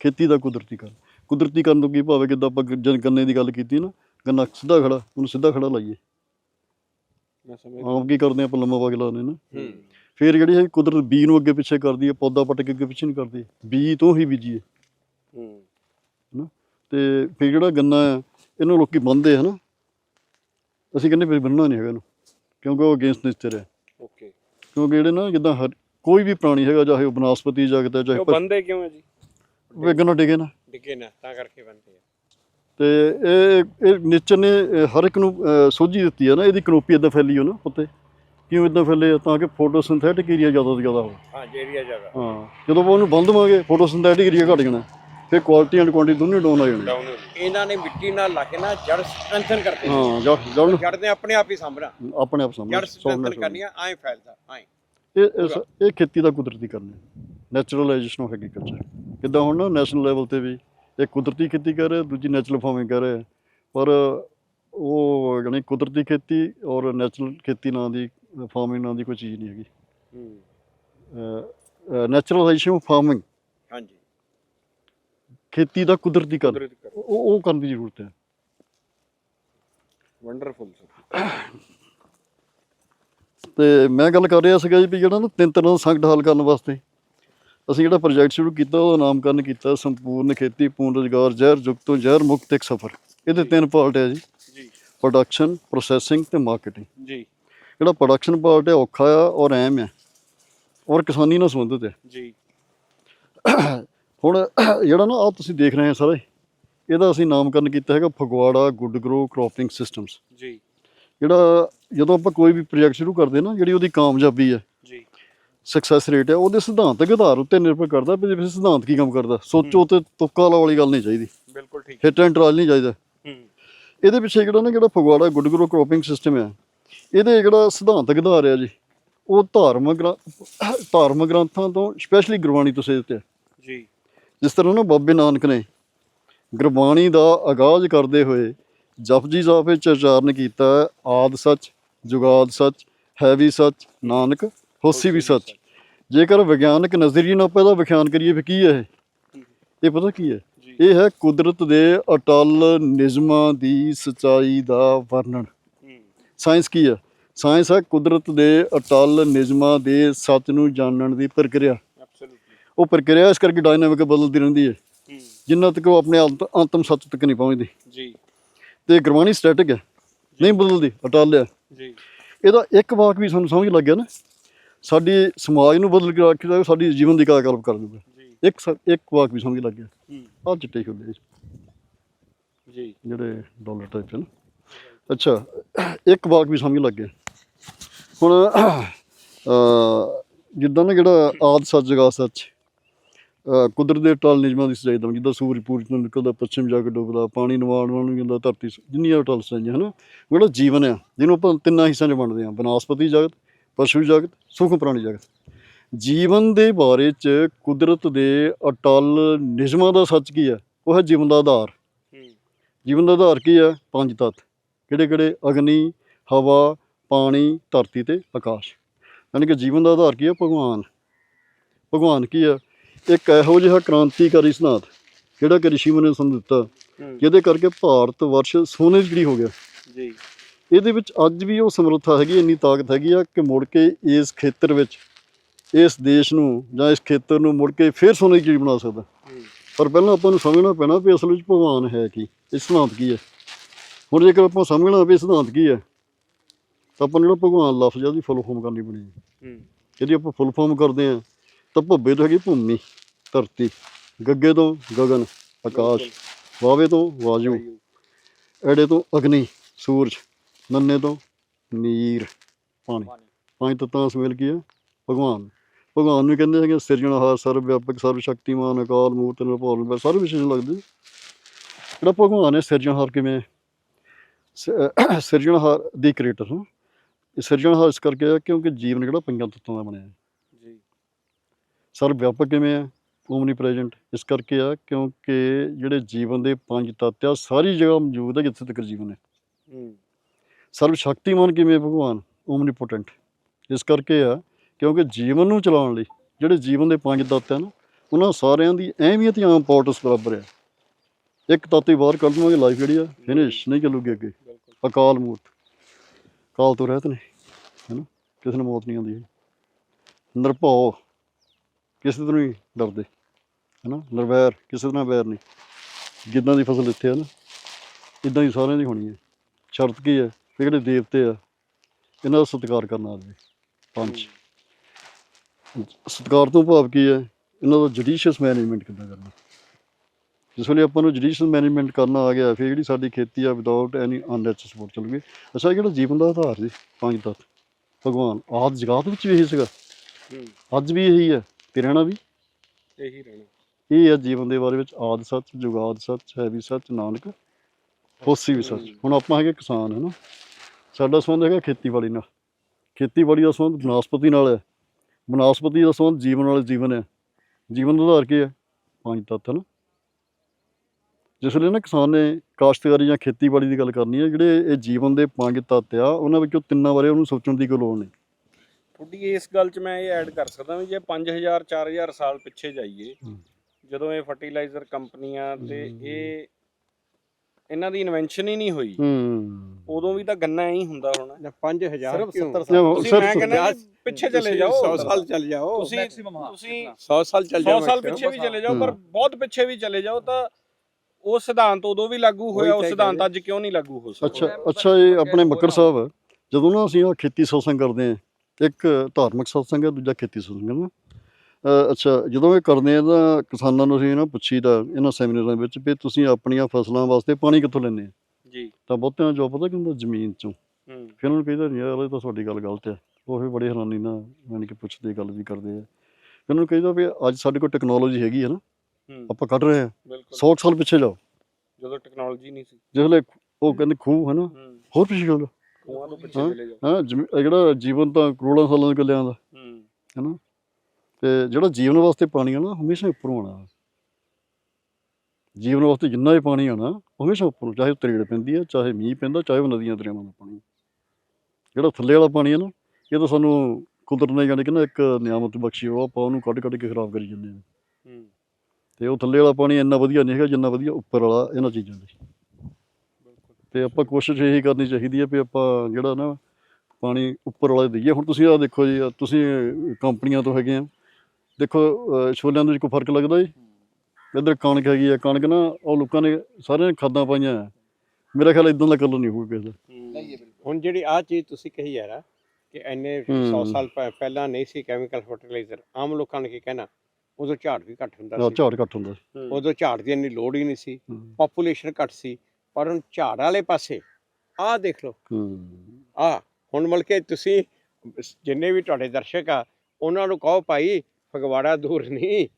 ਖੇਤੀ ਦਾ ਕੁਦਰਤੀਕਰਨ ਕੁਦਰਤੀਕਰਨ ਤੋਂ ਕੀ ਭਾਵੇਂ ਕਿੱਦਾਂ ਆਪਾਂ ਜਦ ਗੰਨੇ ਦੀ ਗੱਲ ਕੀਤੀ ਨਾ ਗੰਨਾ ਸਿੱਧਾ ਖੜਾ ਉਹਨੂੰ ਸਿੱਧਾ ਖੜਾ ਲਾਈਏ। ਮੈਂ ਸਮਝ ਆਮ ਕੀ ਕਰਦੇ ਆਪਾਂ ਲੰਮਾ ਪਾ ਕੇ ਲਾਉਂਦੇ ਨਾ। ਹੂੰ। ਫਿਰ ਜਿਹੜੀ ਹੈ ਕੁਦਰਤ ਬੀ ਨੂੰ ਅੱਗੇ ਪਿੱਛੇ ਕਰਦੀ ਹੈ ਪੌਦਾ ਪੱਟ ਕੇ ਅੱਗੇ ਪਿੱਛੇ ਨਹੀਂ ਕਰਦੀ। ਬੀ ਤੋਂ ਹੀ ਬੀਜੀਏ। ਹੂੰ। ਤੇ ਫਿਰ ਜਿਹੜਾ ਗੰਨਾ ਆ ਇਹਨੂੰ ਲੋਕੀ ਬੰਨਦੇ ਹਨਾ? ਅਸੀਂ ਕਹਿੰਦੇ ਵੀ ਬੰਨਣਾ ਨਹੀਂ ਹੈਗਾ ਇਹਨੂੰ ਕਿਉਂਕਿ ਉਹ ਅਗੇਂਸਟ ਨੇਚਰ ਹੈ। ਓਕੇ। ਕਿਉਂਕਿ ਜਿਹੜੇ ਨਾ ਜਿੱਦਾਂ ਹਰ ਕੋਈ ਵੀ ਪ੍ਰਾਣੀ ਹੈਗਾ ਚਾਹੇ ਉਹ ਬਨਸਪਤੀ ਜਗਤ ਹੈ ਚਾਹੇ ਉਹ ਬੰਦੇ ਕਿਉਂ ਹੈ ਜੀ? ਉਹ ਗੰਨਾ ਡਿਗੇ ਨਾ। ਡਿੱਗੇ ਨਾ ਤਾਂ ਕਰਕੇ ਬਣਦੇ ਆ। ਤੇ ਇਹ ਇਹ ਨੇਚਰ ਨੇ ਹਰ ਇੱਕ ਨੂੰ ਸੋਝੀ ਦਿੱਤੀ ਹੈ ਨਾ ਇਹਦੀ ਕਨੋਪੀ ਇਦਾਂ ਫੈਲੀ ਹੋ ਨਾ ਉੱਤੇ। ਕਿਉਂ ਇਦਾਂ ਫੈਲੇ? ਤਾਂ ਕਿ ਫੋਟੋਸਿੰਥੈਟਿਕ ਏਰੀਆ ਜ਼ਿਆਦਾ ਤੋਂ ਜ਼ਿਆਦਾ ਹੋਵੇ। ਹਾਂ ਏਰੀਆ ਜਗ੍ਹਾ ਹਾਂ ਜਦੋਂ ਉਹਨੂੰ ਬੰਦ ਦਵਾਂਗੇ ਫੋਟੋਸਿੰਥੈਟਿਕ ਏਰੀਆ ਘਟ ਜਾਣਾ। ਫਿਰ ਕੁਆਲਿਟੀ ਐਂਡ ਕੁਆਂਟੀਟੀ ਦੋਨੇ ਡਾਊਨ ਆ ਜਾਣੇ। ਡਾਊਨ ਇਹਨਾਂ ਨੇ ਮਿੱਟੀ ਨਾਲ ਲਾ ਕੇ ਨਾ ਜੜ ਸਟਰੈਂਥਨ ਕਰਦੇ ਹਾਂ ਨੂੰ ਜੜ ਨੇ ਆਪਣੇ ਆਪ ਹੀ ਸਾਂਭਣਾ। ਆਪਣੇ ਆਪ ਸਾਹਮਣੇ ਜੜ ਸਟਰੈਂਥਨ ਕਰਨੀਆਂ ਐਂ ਫੈਲਦਾ ਐਂ। ਇਹ ਇਹ ਖੇਤੀ ਦਾ ਕੁਦਰਤੀ ਕਰਨ ਨੈਚੁਰਲਾਈਜੇਸ਼ਨ ਆਫ ਐਗਰੀਕਲਚਰ ਕਿੱਦਾਂ ਹੁਣ ਨਾ ਨੈਸ਼ਨਲ ਲੈਵਲ ਤੇ ਵੀ ਇਹ ਕੁਦਰਤੀ ਖੇਤੀ ਕਰ ਰਿਹਾ ਦੂਜੀ ਨੈਚੁਰਲ ਫਾਰਮਿੰਗ ਕਰ ਰਿਹਾ। ਪਰ ਉਹ ਯਾਨੀ ਕੁਦਰਤੀ ਖੇਤੀ ਔਰ ਨੈਚੁਰਲ ਖੇਤੀ ਨਾਂ ਦੀ ਫਾਰਮਿੰਗ ਨਾਂ ਦੀ ਕੋਈ ਚੀਜ਼ ਨਹੀਂ ਹੈਗੀ। ਹੂੰ। ਨੈਚੁਰਲਾਈਜੇਸ਼ਨ ਆਫ ਫਾਰਮਿੰਗ ਹਾਂਜੀ। ਖੇਤੀ ਦਾ ਕੁਦਰਤ ਕਰ ਉਹ ਉਹ ਕਰਨ ਦੀ ਜ਼ਰੂਰਤ ਹੈ। ਵੰਡਰਫੁਲ ਸਰ ਤੇ ਮੈਂ ਗੱਲ ਕਰ ਰਿਹਾ ਸੀਗਾ ਜੀ ਵੀ ਜਿਹੜਾ ਨਾ ਤਿੰਨ ਤਰ੍ਹਾਂ ਦਾ ਸੰਕਟ ਹੱਲ ਕਰਨ ਵਾਸਤੇ। ਅਸੀਂ ਜਿਹੜਾ ਪ੍ਰੋਜੈਕਟ ਸ਼ੁਰੂ ਕੀਤਾ ਉਹਦਾ ਨਾਮਕਰਨ ਕੀਤਾ ਸੰਪੂਰਨ ਖੇਤੀ ਪੂਰਨ ਰੁਜ਼ਗਾਰ ਜ਼ਹਿਰ ਯੁਕਤ ਤੋਂ ਜ਼ਹਿਰ ਮੁਕਤ ਇੱਕ ਸਫ਼ਰ। ਇਹਦੇ ਤਿੰਨ ਪਾਰਟ ਹੈ ਜੀ। ਜੀ। ਪ੍ਰੋਡਕਸ਼ਨ ਪ੍ਰੋਸੈਸਿੰਗ ਤੇ ਮਾਰਕੀਟਿੰਗ ਜੀ। ਜਿਹੜਾ ਪ੍ਰੋਡਕਸ਼ਨ ਪਾਰਟ ਹੈ ਔਖਾ ਆ ਔਰ ਅਹਿਮ ਹੈ ਔਰ ਕਿਸਾਨੀ ਨਾਲ ਸੰਬੰਧਿਤ ਹੈ ਜੀ। ਹੁਣ ਜਿਹੜਾ ਨਾ ਆ ਤੁਸੀਂ ਦੇਖ ਰਹੇ ਆ ਸਾਰੇ ਇਹਦਾ ਅਸੀਂ ਨਾਮਕਰਨ ਕੀਤਾ ਹੈਗਾ Phagwara good grow cropping systems ਜੀ। ਜਿਹੜਾ ਜਦੋਂ ਆਪਾਂ ਕੋਈ ਵੀ ਪ੍ਰੋਜੈਕਟ ਸ਼ੁਰੂ ਕਰਦੇ ਨਾ ਜਿਹੜੀ ਉਹਦੀ ਕਾਮਯਾਬੀ ਹੈ ਜੀ। ਸਕਸੈਸ ਰੇਟ ਹੈ ਉਹਦੇ ਸਿਧਾਂਤਕ ਆਧਾਰ ਉੱਤੇ ਨਿਰਭਰ ਕਰਦਾ ਵੀ ਵੀ ਸਿਧਾਂਤ ਕੀ ਕੰਮ ਕਰਦਾ। ਸੋਚੋ ਤੇ ਤੁੱਕਾ ਲਾ ਵਾਲੀ ਗੱਲ ਨਹੀਂ ਚਾਹੀਦੀ। ਬਿਲਕੁਲ ਠੀਕ। ਹਿੱਟ ਐਂਡ ਟਰਾਲ ਨਹੀਂ ਚਾਹੀਦਾ। ਹੂੰ। ਇਹਦੇ ਪਿੱਛੇ ਜਿਹੜਾ ਨਾ ਜਿਹੜਾ Phagwara good grow cropping system ਹੈ ਇਹਦੇ ਜਿਹੜਾ ਸਿਧਾਂਤਕ ਆਧਾਰ ਹੈ ਜੀ? ਉਹ ਧਾਰਮਿਕ ਧਾਰਮਿਕ ਗ੍ਰੰਥਾਂ ਤੋਂ ਸਪੈਸ਼ਲੀ ਗੁਰਬਾਣੀ ਤੋਂ ਸੇਧ ਤੇ ਜੀ। ਜਿਸ ਤਰ੍ਹਾਂ ਨਾ ਬਾਬੇ ਨਾਨਕ ਨੇ ਗੁਰਬਾਣੀ ਦਾ ਆਗਾਜ਼ ਕਰਦੇ ਹੋਏ ਜਪਜੀ ਸਾਹਿਬ ਵਿੱਚ ਉਚਾਰਨ ਕੀਤਾ ਆਦ ਸੱਚ ਜੁਗਾਦ ਸੱਚ ਹੈ ਵੀ ਸੱਚ ਨਾਨਕ ਹੋਸੀ ਵੀ ਸੱਚ। ਜੇਕਰ ਵਿਗਿਆਨਕ ਨਜ਼ਰੀਏ ਨਾਲ ਇਹਦਾ ਵਿਖਿਆਨ ਕਰੀਏ ਫਿਰ ਕੀ ਹੈ ਇਹ? ਇਹ ਪਤਾ ਕੀ ਹੈ? ਇਹ ਹੈ ਕੁਦਰਤ ਦੇ ਅਟਲ ਨਿਯਮਾਂ ਦੀ ਸਚਾਈ ਦਾ ਵਰਣਨ। ਸਾਇੰਸ ਕੀ ਹੈ ਸਾਇੰਸ ਹੈ ਕੁਦਰਤ ਦੇ ਅਟਲ ਨਿਯਮਾਂ ਦੇ ਸੱਚ ਨੂੰ ਜਾਣਨ ਦੀ ਪ੍ਰਕਿਰਿਆ। ਐਬਸੋਲੂਟਲੀ ਉਹ ਪ੍ਰਕਿਰਿਆ ਇਸ ਕਰਕੇ ਡਾਇਨਾਮਿਕ ਬਦਲਦੀ ਰਹਿੰਦੀ ਹੈ। ਜਿੰਨਾ ਤੱਕ ਉਹ ਆਪਣੇ ਅੰਤ- ਅੰਤਮ ਸੱਚ ਤੱਕ ਨਹੀਂ ਪਹੁੰਚਦੀ। ਜੀ। ਤੇ ਗੁਰਬਾਣੀ ਸਟੈਟਿਕ ਹੈ। ਨਹੀਂ ਬਦਲਦੀ ਅਟਲ ਹੈ। ਜੀ। ਇਹਦਾ ਇੱਕ ਵਾਕ ਵੀ ਸਾਨੂੰ ਸਮਝ ਲੱਗ ਗਿਆ ਨਾ। ਸਾਡੀ ਸਮਾਜ ਨੂੰ ਬਦਲ ਕੇ ਰੱਖਦਾ ਸਾਡੀ ਜੀਵਨ ਦੀ ਕਾਰਕਲਪ ਕਰ ਦੂਗਾ ਇੱਕ ਇੱਕ ਵਾਕ ਵੀ ਸਮਝ ਲੱਗ ਗਿਆ। ਹੂੰ। ਆਹ ਚਿੱਟੇ ਹੁੰਦੇ ਜੀ। ਜਿਹੜੇ ਡਾਲਰ ਟਾਈਪ ਹਨ ਅੱਛਾ ਇੱਕ ਵਾਕ ਵੀ ਸਮਝ ਲੱਗ ਹੁਣ ਜਿੱਦਾਂ ਨਾ ਜਿਹੜਾ ਆਦ ਸੱਚ ਜਗਾ ਸੱਚ ਕੁਦਰਤ ਦੇ ਟਲ ਨਿਯਮਾਂ ਦੀ ਸਜਾਈ ਦਾ ਜਿੱਦਾਂ ਸੂਰਜ ਪੂਰਜ ਤੋਂ ਨਿਕਲਦਾ ਪੱਛਮ ਜਾ ਕੇ ਡੁੱਬਦਾ ਪਾਣੀ ਨਿਵਾਣ ਨੂੰ ਜਾਂਦਾ ਧਰਤੀ ਜਿੰਨੀਆਂ ਟਲ ਸਜਾਈਆਂ ਹਨ? ਜਿਹੜਾ ਜੀਵਨ ਆ ਜਿਹਨੂੰ ਆਪਾਂ ਤਿੰਨਾਂ ਹਿੱਸਿਆਂ 'ਚ ਵੰਡਦੇ ਹਾਂ ਬਨਸਪਤੀ ਜਗਤ ਪਸ਼ੂ ਜਗਤ ਸੂਖਮ ਪ੍ਰਾਣੀ ਜਗਤ। ਜੀਵਨ ਦੇ ਬਾਰੇ 'ਚ ਕੁਦਰਤ ਦੇ ਅਟਲ ਨਿਯਮਾਂ ਦਾ ਸੱਚ ਕੀ ਹੈ ਉਹ ਹੈ ਜੀਵਨ ਦਾ ਆਧਾਰ। ਜੀਵਨ ਦਾ ਆਧਾਰ ਕੀ ਹੈ ਪੰਜ ਤੱਤ। ਕਿਹੜੇ ਕਿਹੜੇ ਅਗਨੀ ਹਵਾ ਪਾਣੀ ਧਰਤੀ ਤੇ ਆਕਾਸ਼। ਯਾਨੀ ਕਿ ਜੀਵਨ ਦਾ ਆਧਾਰ ਕੀ ਹੈ? ਭਗਵਾਨ। ਭਗਵਾਨ ਕੀ ਹੈ? ਇੱਕ ਇਹੋ ਜਿਹਾ ਕ੍ਰਾਂਤੀਕਾਰੀ ਸਿਧਾਂਤ ਜਿਹੜਾ ਕਿ ਰਿਸ਼ੀ ਮੁਨੀ ਨੇ ਸਾਨੂੰ ਦਿੱਤਾ ਜਿਹਦੇ ਕਰਕੇ ਭਾਰਤ ਵਰਸ਼ ਸੋਨੇ ਦੀ ਚਿੜੀ ਹੋ ਗਿਆ। ਜੀ। ਇਹਦੇ ਵਿੱਚ ਅੱਜ ਵੀ ਉਹ ਸਮਰੱਥਾ ਹੈਗੀ ਇੰਨੀ ਤਾਕਤ ਹੈਗੀ ਆ ਕਿ ਮੁੜ ਕੇ ਇਸ ਖੇਤਰ ਵਿੱਚ ਇਸ ਦੇਸ਼ ਨੂੰ ਜਾਂ ਇਸ ਖੇਤਰ ਨੂੰ ਮੁੜ ਕੇ ਫਿਰ ਸੋਨੇ ਦੀ ਚਿੜੀ ਬਣਾ ਸਕਦਾ। ਪਰ ਪਹਿਲਾਂ ਆਪਾਂ ਨੂੰ ਸਮਝਣਾ ਪੈਣਾ ਵੀ ਅਸਲ ਵਿੱਚ ਭਗਵਾਨ ਹੈ ਕੀ? ਇਹ ਸਿਧਾਂਤ ਕੀ ਹੈ? ਹੁਣ ਜੇਕਰ ਆਪਾਂ ਸਮਝਣਾ ਵੀ ਸਿਧਾਂਤ ਕੀ ਹੈ ਤਾਂ ਆਪਾਂ ਨੂੰ ਜਿਹੜਾ ਭਗਵਾਨ ਲਫ਼ਜ਼ ਆ ਉਹਦੀ ਫੁੱਲ ਫਾਰਮ ਕਰਨੀ ਪਣੀ ਹੂੰ। ਜਿਹਦੀ ਆਪਾਂ ਫੁੱਲ ਫਾਰਮ ਕਰਦੇ ਆ ਤਾਂ ਭੱਬੇ ਤੋਂ ਹੈਗੀ ਭੂਮੀ ਧਰਤੀ ਗੱਗੇ ਤੋਂ ਗਗਨ ਆਕਾਸ਼ ਵਾਵੇ ਤੋਂ ਵਾਯੂ ਐੜੇ ਤੋਂ ਅਗਨੀ ਸੂਰਜ ਨੰਨੇ ਤੋਂ ਨੀਰ ਪਾਣੀ। ਪੰਜ ਤੱਤਾਂ ਸਮੇਲ ਕੀ ਹੈ? ਭਗਵਾਨ। ਭਗਵਾਨ ਨੂੰ ਕਹਿੰਦੇ ਹੈਗੇ ਸਿਰਜਣਹਾਰ ਸਰਵ ਵਿਆਪਕ ਸਰਵ ਸ਼ਕਤੀਮਾਨ ਅਕਾਲ ਮੂਰਤ ਨਿਰਭਉ ਨਿਰਭੈ ਸਾਰੇ ਵਿਸ਼ੇਸ਼ਣ ਲੱਗਦੇ। ਜਿਹੜਾ ਭਗਵਾਨ ਹੈ ਸਿਰਜਣਹਾਰ ਕਿਵੇਂ (coughs) ਸਿਰਜਣਹਾਰ ਦੀ ਕ੍ਰੀਏਟਰ ਹਾਂ ਸਿਰਜਣਹਾਰ ਇਸ ਕਰਕੇ ਹੈ ਕਿਉਂਕਿ ਜੀਵਨ ਜਿਹੜਾ ਪੰਜਾਂ ਤੱਤਾਂ ਦਾ ਬਣਿਆ। ਹੈ ਜੀ। ਸਰਵ ਵਿਆਪਕ ਕਿਵੇਂ ਹੈ ਓਮਨੀ ਪ੍ਰੈਜ਼ੈਂਟ ਇਸ ਕਰਕੇ ਆ ਕਿਉਂਕਿ ਜਿਹੜੇ ਜੀਵਨ ਦੇ ਪੰਜ ਤੱਤ ਆ ਸਾਰੀ ਜਗ੍ਹਾ ਮੌਜੂਦ ਹੈ ਜਿੱਥੇ ਤੱਕ ਜੀਵਨ ਹੈ। ਹੂੰ। ਸਰਵ ਸ਼ਕਤੀਮਾਨ ਕਿਵੇਂ ਭਗਵਾਨ? ਓਮਨੀਪੋਟੈਂਟ ਇਸ ਕਰਕੇ ਆ ਕਿਉਂਕਿ ਜੀਵਨ ਨੂੰ ਚਲਾਉਣ ਲਈ ਜਿਹੜੇ ਜੀਵਨ ਦੇ ਪੰਜ ਤੱਤ ਆ ਨਾ ਉਹਨਾਂ ਸਾਰਿਆਂ ਦੀ ਅਹਿਮੀਅਤ ਜਾਂ ਇੰਪੋਰਟੈਂਸ ਬਰਾਬਰ ਹੈ ਇੱਕ ਤੱਤ ਹੀ ਬਾਹਰ ਕੱਢ ਦਵਾਂਗੇ ਲਾਈਫ ਜਿਹੜੀ ਆ ਫਿਨਿਸ਼ ਨਹੀਂ ਚੱਲੂਗੀ ਅੱਗੇ। ਅਕਾਲ ਮੂਰਤ ਕਾਲ ਤੋਂ ਰਹਿਤ ਨੇ ਹੈਨਾ? ਕਿਸੇ ਨੂੰ ਮੌਤ ਨਹੀਂ ਆਉਂਦੀ ਨਿਰਭਉ। ਕਿਸੇ ਤੋਂ ਨਹੀਂ ਡਰਦੇ, ਹੈਨਾ? ਨਿਰਵੈਰ। ਕਿਸੇ ਨਾਲ ਵੈਰ ਨਹੀਂ। ਜਿੱਦਾਂ ਦੀ ਫਸਲ ਇੱਥੇ ਹੈ ਨਾ, ਇਦਾਂ ਹੀ ਸਾਰਿਆਂ ਦੀ ਹੋਣੀ ਹੈ। ਸ਼ਰਤ ਕੀ ਹੈ? ਜਿਹੜੇ ਦੇਵਤੇ ਆ, ਇਹਨਾਂ ਦਾ ਸਤਿਕਾਰ ਕਰਨਾ ਆਦਮੀ ਪੰਜ। ਸਤਿਕਾਰ ਤੋਂ ਭਾਵ ਕੀ ਹੈ? ਇਹਨਾਂ ਦਾ ਜੁਡੀਸ਼ੀਅਸ ਮੈਨੇਜਮੈਂਟ ਕਿੱਦਾਂ ਕਰਨਾ? ਜਿਸ ਵੇਲੇ ਆਪਾਂ ਨੂੰ ਜੁਡੀਸ਼ੀਅਲ ਮੈਨੇਜਮੈਂਟ ਕਰਨਾ ਆ ਗਿਆ ਫਿਰ ਜਿਹੜੀ ਸਾਡੀ ਖੇਤੀ ਆ ਵਿਦਆਊਟ ਐਨੀ ਅਨਨੈਚੁਰਲ ਸਪੋਰਟ ਚੱਲੂਗੀ। ਅੱਛਾ ਇਹ ਜਿਹੜਾ ਜੀਵਨ ਦਾ ਆਧਾਰ ਸੀ ਪੰਜ ਤੱਤ ਭਗਵਾਨ ਆਦ ਜਗਾਤ ਵਿੱਚ ਵੀ ਇਹੀ ਸੀਗਾ। ਅੱਜ ਵੀ ਇਹੀ ਹੈ ਤੇ ਰਹਿਣਾ ਵੀ? ਇਹੀ ਰਹਿਣਾ। ਇਹ ਹੈ ਜੀਵਨ ਦੇ ਬਾਰੇ ਵਿੱਚ ਆਦ ਸੱਚ ਜੁਗਾਦ ਸੱਚ ਹੈ ਵੀ ਸੱਚ ਨਾਨਕ ਹੋਸੀ ਵੀ ਸੱਚ। ਹੁਣ ਆਪਾਂ ਹੈਗੇ ਕਿਸਾਨ ਹੈ ਨਾ? ਸਾਡਾ ਸੰਬੰਧ ਹੈਗਾ ਖੇਤੀਬਾੜੀ ਨਾਲ। ਖੇਤੀਬਾੜੀ ਦਾ ਸੰਬੰਧ ਬਨਸਪਤੀ ਨਾਲ ਹੈ। ਬਨਸਪਤੀ ਦਾ ਸੰਬੰਧ ਜੀਵਨ ਨਾਲ ਜੀਵਨ ਹੈ। ਜੀਵਨ ਦਾ ਆਧਾਰ ਕੀ ਹੈ? ਪੰਜ ਤੱਤ ਨਾ? ਜਿਸ ਵੇਲੇ ਨਾ ਕਿਸਾਨ ਨੇ ਕਾਸ਼ਤਕਾਰੀ ਜਾਂ ਖੇਤੀਬਾੜੀ ਦੀ ਗੱਲ ਕਰਨੀ ਹੈ ਜਿਹੜੇ ਇਹ ਜੀਵਨ ਦੇ ਪੰਜ ਤੱਤ ਆ ਉਹਨਾਂ ਵਿੱਚੋਂ ਤਿੰਨਾਂ ਬਾਰੇ ਉਹਨੂੰ ਸੋਚਣ ਦੀ ਕੋਈ ਲੋੜ ਨਹੀਂ। ਤੁਹਾਡੀ ਇਸ ਗੱਲ 'ਚ ਮੈਂ ਇਹ ਐਡ ਕਰ ਸਕਦਾ ਵੀ ਜੇ 5000 4000 ਸਾਲ ਪਿੱਛੇ ਜਾਈਏ। ਜਦੋਂ ਇਹ ਫਰਟੀਲਾਈਜ਼ਰ ਕੰਪਨੀਆਂ ਤੇ ਇਹ ਇਹਨਾਂ ਦੀ ਇਨਵੈਂਸ਼ਨ ਹੀ ਨਹੀਂ ਹੋਈ ਹੂੰ। ਉਦੋਂ ਵੀ ਤਾਂ ਗੰਨਾ ਐਂ ਹੀ ਹੁੰਦਾ ਹੋਣਾ। 5000 ਸਿਰਫ ਕਿਉਂ? 70 ਤੁਸੀਂ ਸਰ ਮੈਂ ਕਹਿੰਦਾ ਪਿੱਛੇ ਚਲੇ ਜਾਓ। 100 ਸਾਲ ਚੱਲ ਜਾਓ। ਤੁਸੀਂ ਮੈਕਸਿਮਮ ਹਾਂ। ਤੁਸੀਂ 100 ਸਾਲ ਚੱਲ 100 ਜਾਓ ਸਾਲ ਪਿੱਛੇ ਵੀ ਚਲੇ ਜਾਓ ਪਰ। ਬਹੁਤ ਪਿੱਛੇ ਵੀ ਚਲੇ ਜਾਓ ਤਾਂ ਉਹ ਸਿਧਾਂਤ ਉਦੋਂ ਵੀ ਲਾਗੂ ਹੋਇਆ ਉਹ ਉਹੀ ਸਿਧਾਂਤ ਅੱਜ ਕਿਉਂ ਨਹੀਂ ਲਾਗੂ ਹੋ ਸਕਦਾ? ਅੱਛਾ ਅੱਛਾ ਇਹ ਆਪਣੇ ਮੱਕੜ ਸਾਹਿਬ ਜਦੋਂ ਨਾ ਅਸੀਂ ਆ ਖੇਤੀ ਸਤਸੰਗ ਕਰਦੇ ਆ ਇੱਕ ਧਾਰਮਿਕ ਸਤਸੰਗ ਹੈ ਦੂਜਾ ਖੇਤੀ ਸਤਸੰਗ ਹੈ ਨਾ। ਅ, ਅੱਛਾ ਜਦੋਂ ਇਹ ਕਰਦੇ ਆ ਤਾਂ ਕਿਸਾਨਾਂ ਨੂੰ ਅਸੀਂ ਨਾ ਪੁੱਛੀਦਾ ਇਹਨਾਂ ਸੈਮੀਨਾਰਾਂ ਵਿੱਚ ਵੀ ਤੁਸੀਂ ਆਪਣੀਆਂ ਫਸਲਾਂ ਵਾਸਤੇ ਪਾਣੀ ਕਿੱਥੋਂ ਲੈਂਦੇ ਆ ਜੀ। ਤਾਂ ਬਹੁਤਿਆਂ ਨੂੰ ਜੋ ਪਤਾ ਕਿ ਹੁੰਦਾ ਜ਼ਮੀਨ ਚੋਂ। ਹੂੰ। ਫਿਰ ਉਹਨਾਂ ਨੂੰ ਕਹਿੰਦਾ ਨਹੀਂ ਯਾਰ ਇਹ ਤਾਂ ਤੁਹਾਡੀ ਗੱਲ ਗਲਤ ਹੈ। ਉਹ ਵੀ ਬੜੀ ਹੈਰਾਨੀ ਨਾਲ ਯਾਨੀ ਕਿ ਪੁੱਛਦੇ ਗੱਲ ਵੀ ਕਰਦੇ ਆ। ਫਿਰ ਉਹਨਾਂ ਨੂੰ ਕਹਿੰਦਾ ਵੀ ਅੱਜ ਸਾਡੇ ਕੋਲ ਟੈਕਨੋਲੋਜੀ ਹੈਗੀ ਹੈ ਨਾ। ਆਪਾਂ ਕੱਢ ਰਹੇ ਹਾਂ। ਬਿਲਕੁਲ। 100 ਸਾਲ ਪਿੱਛੇ ਜਾਓ। ਜਦੋਂ ਟੈਕਨੋਲੋਜੀ ਨਹੀਂ ਸੀ। ਜਿਸ ਵੇਲੇ ਉਹ ਕਹਿੰਦੇ ਖੂਹ ਹੈ ਨਾ। ਹੋਰ ਪਿੱਛੇ ਜਾਓ। ਖੂਹਾਂ ਤੋਂ ਪਿੱਛੇ। ਚਲੇ ਜਾਓ। ਹਾਂ ਜਿਹੜਾ ਜੀਵਨ ਤਾਂ ਕਰੋੜਾਂ ਸਾਲਾਂ ਦੇ ਕੱਲਿਆਂ ਦਾ। ਹੂੰ। ਹੈਨਾ ਤੇ ਜਿਹੜਾ ਜੀਵਨ ਵਾਸਤੇ ਪਾਣੀ ਆ ਨਾ ਹਮੇਸ਼ਾ ਉੱਪਰੋਂ ਆਣਾ ਜੀਵਨ ਵਾਸਤੇ ਜਿੰਨਾ ਵੀ ਪਾਣੀ ਆਣਾ ਹਮੇਸ਼ਾ ਉੱਪਰੋਂ ਚਾਹੇ ਤਰੇੜ ਪੈਂਦੀ ਹੈ ਚਾਹੇ ਮੀਂਹ ਪੈਂਦਾ ਚਾਹੇ ਉਹ ਨਦੀਆਂ ਦਰਿਆਵਾਂ ਦਾ ਪਾਣੀ। ਜਿਹੜਾ ਥੱਲੇ ਵਾਲਾ ਪਾਣੀ ਹੈ ਨਾ ਇਹ ਤਾਂ ਸਾਨੂੰ ਕੁਦਰਤ ਨੇ ਜਾਣੀ ਕਿ ਨਾ ਇੱਕ ਨਿਆਮਤ ਬਖਸ਼ੀ ਉਹ ਆਪਾਂ ਉਹਨੂੰ ਕੱਢ ਕੱਢ ਕੇ ਖਰਾਬ ਕਰੀ ਜਾਂਦੇ ਹਾਂ ਹੂੰ। ਤੇ ਉਹ ਥੱਲੇ ਵਾਲਾ ਪਾਣੀ ਇੰਨਾ ਵਧੀਆ ਨਹੀਂ ਹੈਗਾ ਜਿੰਨਾ ਵਧੀਆ ਉੱਪਰ ਵਾਲਾ ਇਹਨਾਂ ਚੀਜ਼ਾਂ ਲਈ ਬਿਲਕੁਲ ਤੇ ਆਪਾਂ ਕੋਸ਼ਿਸ਼ ਇਹੀ ਕਰਨੀ ਚਾਹੀਦੀ ਹੈ ਵੀ ਆਪਾਂ ਜਿਹੜਾ ਨਾ ਪਾਣੀ ਉੱਪਰ ਵਾਲਾ ਦਈਏ। ਹੁਣ ਤੁਸੀਂ ਆ ਦੇਖੋ ਜੀ ਤੁਸੀਂ ਕੰਪਨੀਆਂ ਤੋਂ ਹੈਗੇ ਆ। ਦੇਖੋ ਛੋਲਿਆਂ ਦੇ ਵਿੱਚ ਕੋਈ ਫ਼ਰਕ ਲੱਗਦਾ ਜੀ? ਇੱਧਰ ਕਣਕ ਹੈਗੀ ਆ ਕਣਕ ਨਾ ਉਹ ਲੋਕਾਂ ਨੇ ਸਾਰਿਆਂ ਨੇ ਖਾਦਾਂ ਪਾਈਆਂ। ਮੇਰਾ ਖਿਆਲ ਇਦਾਂ ਦਾ ਕਲਰ ਨਹੀਂ ਹੋਊਗਾ ਕਿਸੇ ਦਾ। ਹੁਣ ਜਿਹੜੀ ਆ ਚੀਜ਼ ਤੁਸੀਂ ਕਹੀ ਯਾਰ ਕਿ ਐਨੇ 100 ਹੂੰ। ਸਾਲ ਪਹਿਲਾਂ ਨਹੀਂ ਸੀ ਕੈਮੀਕਲ ਫਰਟੀਲਾਈਜ਼ਰ ਆਮ ਲੋਕਾਂ ਨੇ ਕੀ ਕਹਿਣਾ? ਉਦੋਂ ਝਾੜ ਵੀ ਘੱਟ ਹੁੰਦਾ ਸੀ। ਝਾੜ ਘੱਟ ਹੁੰਦਾ। ਉਦੋਂ ਝਾੜ ਦੀ ਇੰਨੀ ਲੋੜ ਹੀ ਨਹੀਂ ਸੀ। ਪੋਪੂਲੇਸ਼ਨ ਘੱਟ ਸੀ। ਪਰ ਹੁਣ ਝਾੜ ਵਾਲੇ ਪਾਸੇ ਆਹ ਦੇਖ ਲਓ। ਹੂੰ। ਆ ਹੁਣ ਮਤਲਬ ਕਿ ਤੁਸੀਂ ਜਿੰਨੇ ਵੀ ਤੁਹਾਡੇ ਦਰਸ਼ਕ ਆ ਉਹਨਾਂ ਨੂੰ ਕਹੋ ਭਾਈ ਫਗਵਾੜਾ ਦੂਰ ਨਹੀਂ।